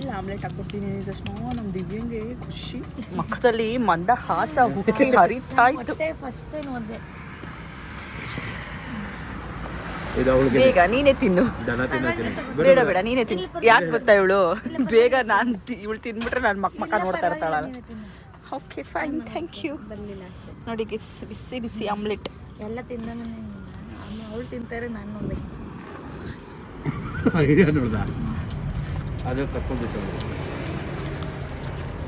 ಇಲ್ಲ ಆಮ್ಲೆಟ್ ಹಾಕೊಡ್ತೀನಿ ತಕ್ಷಣ ನಮ್ಮ ದಿವ್ಯಂಗೆ ಖುಷಿ. ಮಕ್ಕದಲ್ಲಿ ಮಂದ ಹಾಸ ಹುಟ್ಟಿ ಹರಿತಾ ಇತ್ತು. ಮೊಟ್ಟೆ ಫಸ್ಟ್ ನೋಡ್ದೆ. ಇದು ಅವಳಿಗೆ ಬೇಗ ನೀನೇ ತಿನ್ನು. ದನ ಬೇಡ ಬೇಡ ನೀನೇ ತಿನ್ನು. ಯಾಕೆ ಗೊತ್ತಾ ಇವಳು? ಬೇಗ ನಾನು ಇವಳು ತಿನ್ಬಿಟ್ರೆ ನಾನು ಮಕ್ ಮಕ್ಕ ನೋಡ್ತಾ ಇರ್ತಾಳಲ್ಲ. ಓಕೆ ಫೈನ್ ಥ್ಯಾಂಕ್ ಯು ನೋಡಿ ಬಿಸಿ ಬಿಸಿ ಆಮ್ಲೆಟ್. ಎಲ್ಲ ತಿಂದ ಅವಳು ತಿಂತಾರೆ ನಾನು ಐಡಿಯಾ ನೋಡ್ದ? ಅದು ತಕ್ಕೊಂಡ್ಬಿಟ್ಟು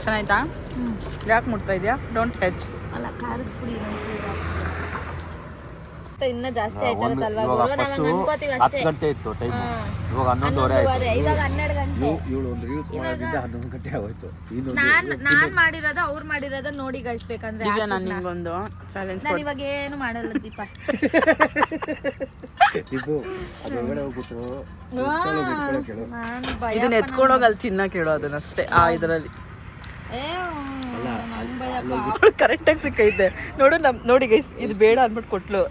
ಚೆನ್ನಾಯ್ತಾ? ಯಾಕೆ ಮುಟ್ತಾ ಇದೆಯಾ? ಡೋಂಟ್ ಟಚ್ ಅಲ್ಲ ಖಾರದ ಪುಡಿ ಇನ್ನ ಜಾಸ್ತಿ ಆಯ್ತಾರತ್ತಲ್ವಾ ಗುರು ನಾವ್ ಹಂಗ್ ಅನ್ಕೋತೀವಿ ಅಷ್ಟೇ ಗಂಟೆ ಇತ್ತು ಟೈಮ್ ಇವಾಗ ಹನ್ನೊಂದುವರೆ ಹನ್ನೊಂದುವರೆ ಇವಾಗ ಹನ್ನೆರಡು ಗಂಟೆ. ಇವಳು ಒಂದು ರೀಲ್ಸ್ ಮಾಡೋದ್ರಿಂದ ಹನ್ನೊಂದು ಗಂಟೆ ಆಗೋಯ್ತು. ಇನ್ನು ನಾನ್ ನಾನ್ ಮಾಡಿರೋದ ಅವ್ರು ಮಾಡಿರೋದ ನೋಡಿ ಗಳಿಸ್ಬೇಕಂದ್ರೆ ಈಗ ನಾನು ನಿಮ್ಗೊಂದು ಚಾಲೆಂಜ್ ನಾನು ಇವಾಗ ಏನು ಮಾಡಲ್ಲ ದೀಪ. ಹೋಗ್ಬಿಟ್ಟು ಕೇಳು ನಾನು ಭಯ ಇದನ್ನ ಅಲ್ಲಿ ತಿನ್ನಕ್ಕೆ ಹೇಳೋ ಅದನ್ನಷ್ಟೇ. ಆ ಇದರಲ್ಲಿ. <laughs> ಕರೆಕ್ಟಾಗಿ ಸಿಕ್ಕೈತೆ. ನೋಡು ನಮ್ ನೋಡಿ ಗೈಸ್ ಇದು ಬೇಡ ಅಂದ್ಬಿಟ್ಟು ಕೊಟ್ಲು.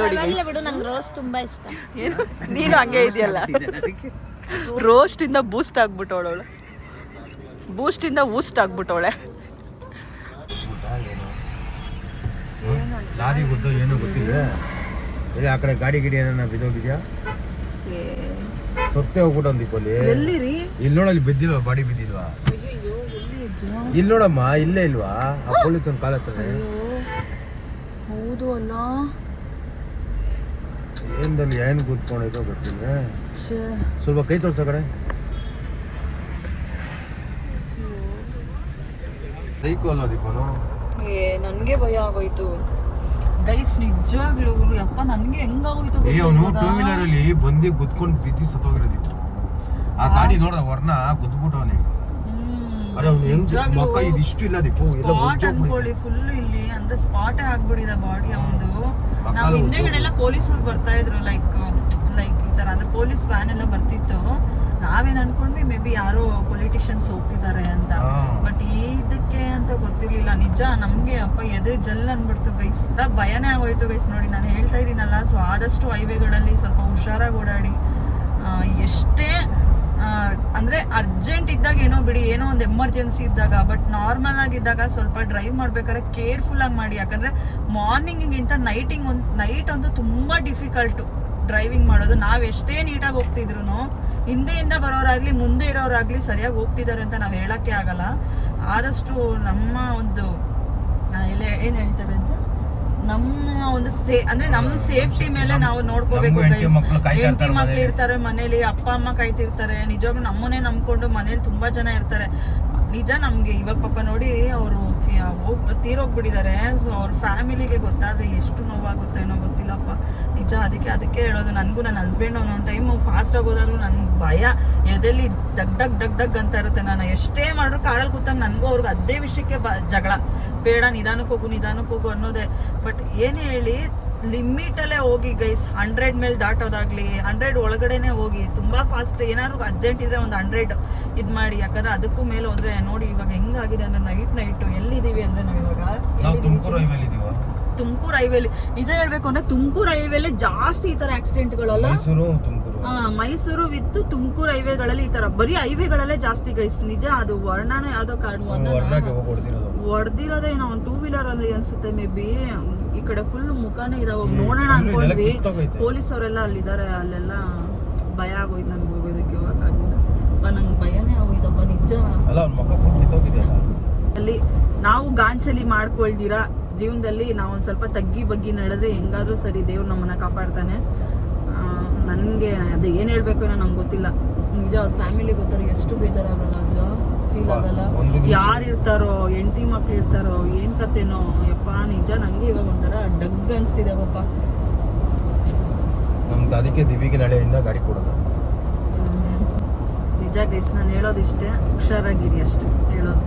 ನೋಡಿ ಬಿಡು ನಂಗೆ ರೋಸ್ ತುಂಬಾ ಇಷ್ಟ. ಏನು? ನೀನು ಹಂಗೆ ಇದೆಯಲ್ಲ? ರೋಸ್ಟ್ <laughs> ಇಂದ ಬೂಸ್ಟ್ ಆಗ್ಬಿಟ್ಟವಳು ಅವಳು ಬೂಸ್ಟ್ ಇಂದ ಬೂಸ್ಟ್ ಆಗ್ಬಿಟ್ಟವಳೆ. ಲಾರಿ ಗೊತ್ತು ಏನೋ ಗೊತ್ತಿಲ್ಲ ಇಲ್ಲಿ ಆ ಕಡೆ ಗಾಡಿ ಗಿಡಿ ಏನಾರ ಬಿದ್ದೋಗಿದ್ಯಾ? ಸೊತ್ತೆ ಹೋಗ್ಬಿಟ್ಟು ಒಂದು ಅಲ್ಲಿ ಎಲ್ಲಿರಿ? ಇಲ್ಲಿ ನೋಡಲ್ಲಿ ಬಿದ್ದಿಲ್ವಾ ಬಾಡಿ ಬಿದ್ದಿಲ್ವಾ? ಅಯ್ಯೋ ಎಲ್ಲಿ ಅಜ್ಜ ಇಲ್ಲಿ ನೋಡಮ್ಮ ಇಲ್ಲೇ ಇಲ್ವಾ? ಆ ಪೊಲೀಸ್ ಒಂದು ಕಾಲ ಹತ್ತದೆ. ಹೌದು ಅಲ್ಲ. ಏನ್ದಲ್ಲಿ ಏನು ಕೂತ್ಕೊಂಡೈತೋ ಗೊತ್ತಿಲ್ಲ ಛೇ. ಸ್ವಲ್ಪ ಕೈ ತೋರ್ಸೋ ಕಡೆ. ಸೈಕೋ ಅಲ್ಲ ದೀಪನು? ಏ ನನಗೆ ಭಯ ಆಗೋಯ್ತು. ಗೈಸ್ ನಿಜವಾಗ್ಲೂ ಯಪ್ಪ ನನಗೆ ಹೆಂಗಾಗೋಯ್ತು ಏ ಅವನು ಟೂ ವೀಲರ್ ಅಲ್ಲಿ ಬಂದಿ ಗುದ್ಕೊಂಡು ಬಿದ್ದಿ ಸತ್ತೋಗಿರೋ ದೀಪ ಆ ಗಾಡಿ ನೋಡ್ದ ವರ್ಣ ಗುದ್ಬಿಟ್ಟವನೆ. ಅರೆ ಅವ್ನು ಹೆಂಗ್ ಮಕ್ಕ ಇದಿಷ್ಟು ಇಲ್ಲ ದೀಪು ಎಲ್ಲ ಸ್ಪಾಟ್ ಅನ್ಕೊಳ್ಳಿ ಫುಲ್ ಇಲ್ಲಿ. ಅಂದ್ರೆ ಸ್ಪಾಟೇ ಆಗ್ಬಿಡಿದ ಬಾಡಿ ಅವನು ನಾವು ಹಿಂದೆಗಡೆ ಎಲ್ಲ ಪೊಲೀಸರು ಬರ್ತಾ ಇದ್ರು ಲೈಕ್ ಲೈಕ್ ಈ ತರ. ಅಂದ್ರೆ ಪೊಲೀಸ್ ವ್ಯಾನ್ ಎಲ್ಲ ಬರ್ತಿತ್ತು. ನಾವೇನ್ ಅನ್ಕೊಂಡ್ವಿ ಮೇ ಬಿ ಯಾರೋ ಪೊಲಿಟಿಷಿಯನ್ಸ್ ಹೋಗ್ತಿದ್ದಾರೆ ಅಂತ. ಬಟ್ ಇದಕ್ಕೆ ಅಂತ ಗೊತ್ತಿರ್ಲಿಲ್ಲ. ನಿಜ ನಮ್ಗೆ ಅಪ್ಪ ಎದೆ ಜಲ್ ಅನ್ಬಿಡ್ತು ಗೈಸ್ ಭಯನೇ ಆಗೋಯ್ತು ಗೈಸ್ ನೋಡಿ ನಾನು ಹೇಳ್ತಾ ಇದ್ದೀನಲ್ಲ ಸೊ ಆದಷ್ಟು ಹೈವೇಗಳಲ್ಲಿ ಸ್ವಲ್ಪ ಹುಷಾರಾಗಿ ಓಡಾಡಿ. ಎಷ್ಟೇ ಅಂದ್ರೆ ಅರ್ಜೆಂಟ್ ಇದ್ದಾಗ ಏನೋ ಬಿಡಿ ಏನೋ ಒಂದು ಎಮರ್ಜೆನ್ಸಿ ಇದ್ದಾಗ ಬಟ್ ನಾರ್ಮಲ್ ಆಗಿದ್ದಾಗ ಸ್ವಲ್ಪ ಡ್ರೈವ್ ಮಾಡ್ಬೇಕಾದ್ರೆ ಕೇರ್ಫುಲ್ ಆಗಿ ಮಾಡಿ. ಯಾಕಂದ್ರೆ ಮಾರ್ನಿಂಗಿಗಿಂತ ನೈಟಿಂಗ್ ಒಂದು ನೈಟ್ ಅಂತೂ ತುಂಬಾ ಡಿಫಿಕಲ್ಟು ಡ್ರೈವಿಂಗ್ ಮಾಡೋದು. ನಾವು ಎಷ್ಟೇ ನೀಟಾಗಿ ಹೋಗ್ತಿದ್ರು ಹಿಂದೆಯಿಂದ ಬರೋರಾಗ್ಲಿ ಮುಂದೆ ಇರೋರಾಗ್ಲಿ ಸರಿಯಾಗಿ ಹೋಗ್ತಿದ್ದಾರೆ ಅಂತ ನಾವು ಹೇಳಕ್ಕೆ ಆಗಲ್ಲ. ಆದಷ್ಟು ನಮ್ಮ ಒಂದು ಎಲ್ಲ ಏನ್ ಹೇಳ್ತಾರೆ ಅಂತ? ನಮ್ಮ ಒಂದು ಸೇ ಅಂದ್ರೆ ನಮ್ಮ ಸೇಫ್ಟಿ ಮೇಲೆ ನಾವು ನೋಡ್ಕೋಬೇಕು ಹೆಂಡ್ತಿ ಮಕ್ಳು ಇರ್ತಾರೆ ಮನೇಲಿ. ಅಪ್ಪ ಅಮ್ಮ ಕಾಯ್ತಿರ್ತಾರೆ ನಿಜವಾಗ್ಲೂ ನಮ್ಮನ್ನೇ ನಂಬ್ಕೊಂಡು ಮನೇಲಿ ತುಂಬಾ ಜನ ಇರ್ತಾರೆ. ನಿಜ ನಮ್ಗೆ ಇವಾಗ ಪಾಪ ನೋಡಿ ಅವರು ತೀರೋಗ್ಬಿಟ್ಟಿದ್ದಾರೆ ಸೊ ಅವ್ರ ಫ್ಯಾಮಿಲಿಗೆ ಗೊತ್ತಾದ್ರೆ ಎಷ್ಟು ನೋವಾಗುತ್ತೆ ಏನೋ ಗೊತ್ತಿಲ್ಲಪ್ಪ. ನಿಜ, ಅದಕ್ಕೆ ಅದಕ್ಕೆ ಹೇಳೋದು. ನನಗೂ ನನ್ನ ಹಸ್ಬೆಂಡ್ ಒಂದೊಂದು ಟೈಮು ಫಾಸ್ಟ್ ಆಗೋದಾದ್ರು ನನ್ಗೆ ಭಯ. ಎದೆಲ್ಲಿ ಡಗ್ ಡಗ್ ಡಗ್ ಡಗ್ ಅಂತ ಇರುತ್ತೆ ನಾನು. ಎಷ್ಟೇ ಮಾಡ್ರು ಕಾರಲ್ಲಿ ಕೂತಾಗ ನನಗೂ ಅವ್ರಿಗೆ ಅದೇ ವಿಷಯಕ್ಕೆ ಬ, ಜಗಳ. ಬೇಡ ನಿಧಾನಕ್ಕೆ ಹೋಗು ನಿಧಾನಕ್ಕೆ ಹೋಗು ಅನ್ನೋದೇ. ಬಟ್ ಏನು ಹೇಳಿ ಲಿಮಿಟಲ್ಲೇ ಹೋಗಿ ಗೈಸ್ ಹಂಡ್ರೆಡ್ ಮೇಲೆ ದಾಟೋದಾಗ್ಲಿ ಹಂಡ್ರೆಡ್ ಒಳಗಡೆನೆ ಹೋಗಿ ತುಂಬಾ ಫಾಸ್ಟ್ ಏನಾದ್ರು ಅರ್ಜೆಂಟ್ ಇದ್ರೆ ಒಂದು ಹಂಡ್ರೆಡ್ ಇದು ಮಾಡಿ ಯಾಕಂದ್ರೆ ಅದಕ್ಕೂ ಮೇಲೆ ಹೋದ್ರೆ ನೋಡಿ ಇವಾಗ ಹೆಂಗಾಗಿದೆ ಅಂದ್ರೆ ನೈಟ್ ನೈಟ್ ಎಲ್ಲಿದ್ದೀವಿ ಅಂದ್ರೆ ನಾವು ಇವಾಗ? ತುಮಕೂರು ಹೈವೇಲಿ ನಿಜ ಹೇಳ್ಬೇಕು ಅಂದ್ರೆ ತುಮಕೂರು ಹೈವೇಲಿ ಜಾಸ್ತಿ ಈ ತರ ಆಕ್ಸಿಡೆಂಟ್ಗಳಲ್ಲ ಮೈಸೂರು ವಿತ್ ತುಮಕೂರು ಹೈವೇಗಳಲ್ಲಿ ಈ ತರ. ಬರೀ ಹೈವೇಗಳಲ್ಲೇ ಜಾಸ್ತಿ ಗೈಸ್. ನಿಜ ಅದು ವರ್ಣನ ಯಾವ್ದೋ ಕಾರಣ ವರ್ಣಕ್ಕೆ ಹೋಗಿ ಹೊಡೆದಿರೋದು ಹೊಡೆದಿರೋದೇ ನಾವು ಟೂ ವೀಲರ್ ಅಲ್ಲಿ ಅನ್ಸುತ್ತೆ ಮೇ ಬಿ ಕಡೆ ಫುಲ್ ಮುಖಾನೇ ಇದಾವ. ನೋಡೋಣ ಅನ್ಕೊಂಡ್ವಿ. ಪೊಲೀಸ್ ಅವರೆಲ್ಲ ಅಲ್ಲಿದ್ದಾರೆ ಅಲ್ಲೆಲ್ಲ ಭಯ ಆಗೋಯ್ತು ನನ್ಗೆ ಹೋಗೋದಕ್ಕೆ ಹೋಗಕ್ಕಾಗಿಲ್ಲ ನಂಗೆ ಭಯನೇ ಆಗೋಯ್ತಪ್ಪ ನಿಜ. ಅಲ್ಲ ನಾವು ಗಾಂಚಲಿ ಮಾಡ್ಕೊಳ್ದಿರಾ ಜೀವನದಲ್ಲಿ ನಾವು ಒಂದು ಸ್ವಲ್ಪ ತಗ್ಗಿ ಬಗ್ಗಿ ನಡೆದ್ರೆ ಹೆಂಗಾದ್ರೂ ಸರಿ ದೇವ್ರು ನಮ್ಮನ್ನ ಕಾಪಾಡ್ತಾನೆ. ನನಗೆ ಅದು ಏನು ಹೇಳಬೇಕು ಏನೋ ನಂಗೆ ಗೊತ್ತಿಲ್ಲ. ನಿಜ ಅವ್ರ ಫ್ಯಾಮಿಲಿ ಗೊತ್ತಾರ ಎಷ್ಟು ಬೇಜಾರಾಗಲ್ಲ ಅಜ್ಜ. ಫೀಲ್ ಆಗಲ್ಲ ಯಾರು ಇರ್ತಾರೋ ಹೆಂಡತಿ ಮಕ್ಳು ಇರ್ತಾರೋ ಏನು ಕತೆನೋ ಯಪ್ಪ ನಿಜ ನನಗೆ ಇವಾಗ ಒಂಥರ ಡಗ್ ಅನ್ಸ್ತಿದೆ ಪಾಪ. ನಮ್ದು ಅದಕ್ಕೆ ದಿವಿಗೆ ನಾಳೆಯಿಂದ ಗಾಡಿ ಕೊಡೋದು. ನಿಜ ಗೈಸ್ ನಾನು ಹೇಳೋದಿಷ್ಟೇ ಹುಷಾರಾಗಿರಿ ಅಷ್ಟೇ ಹೇಳೋದು.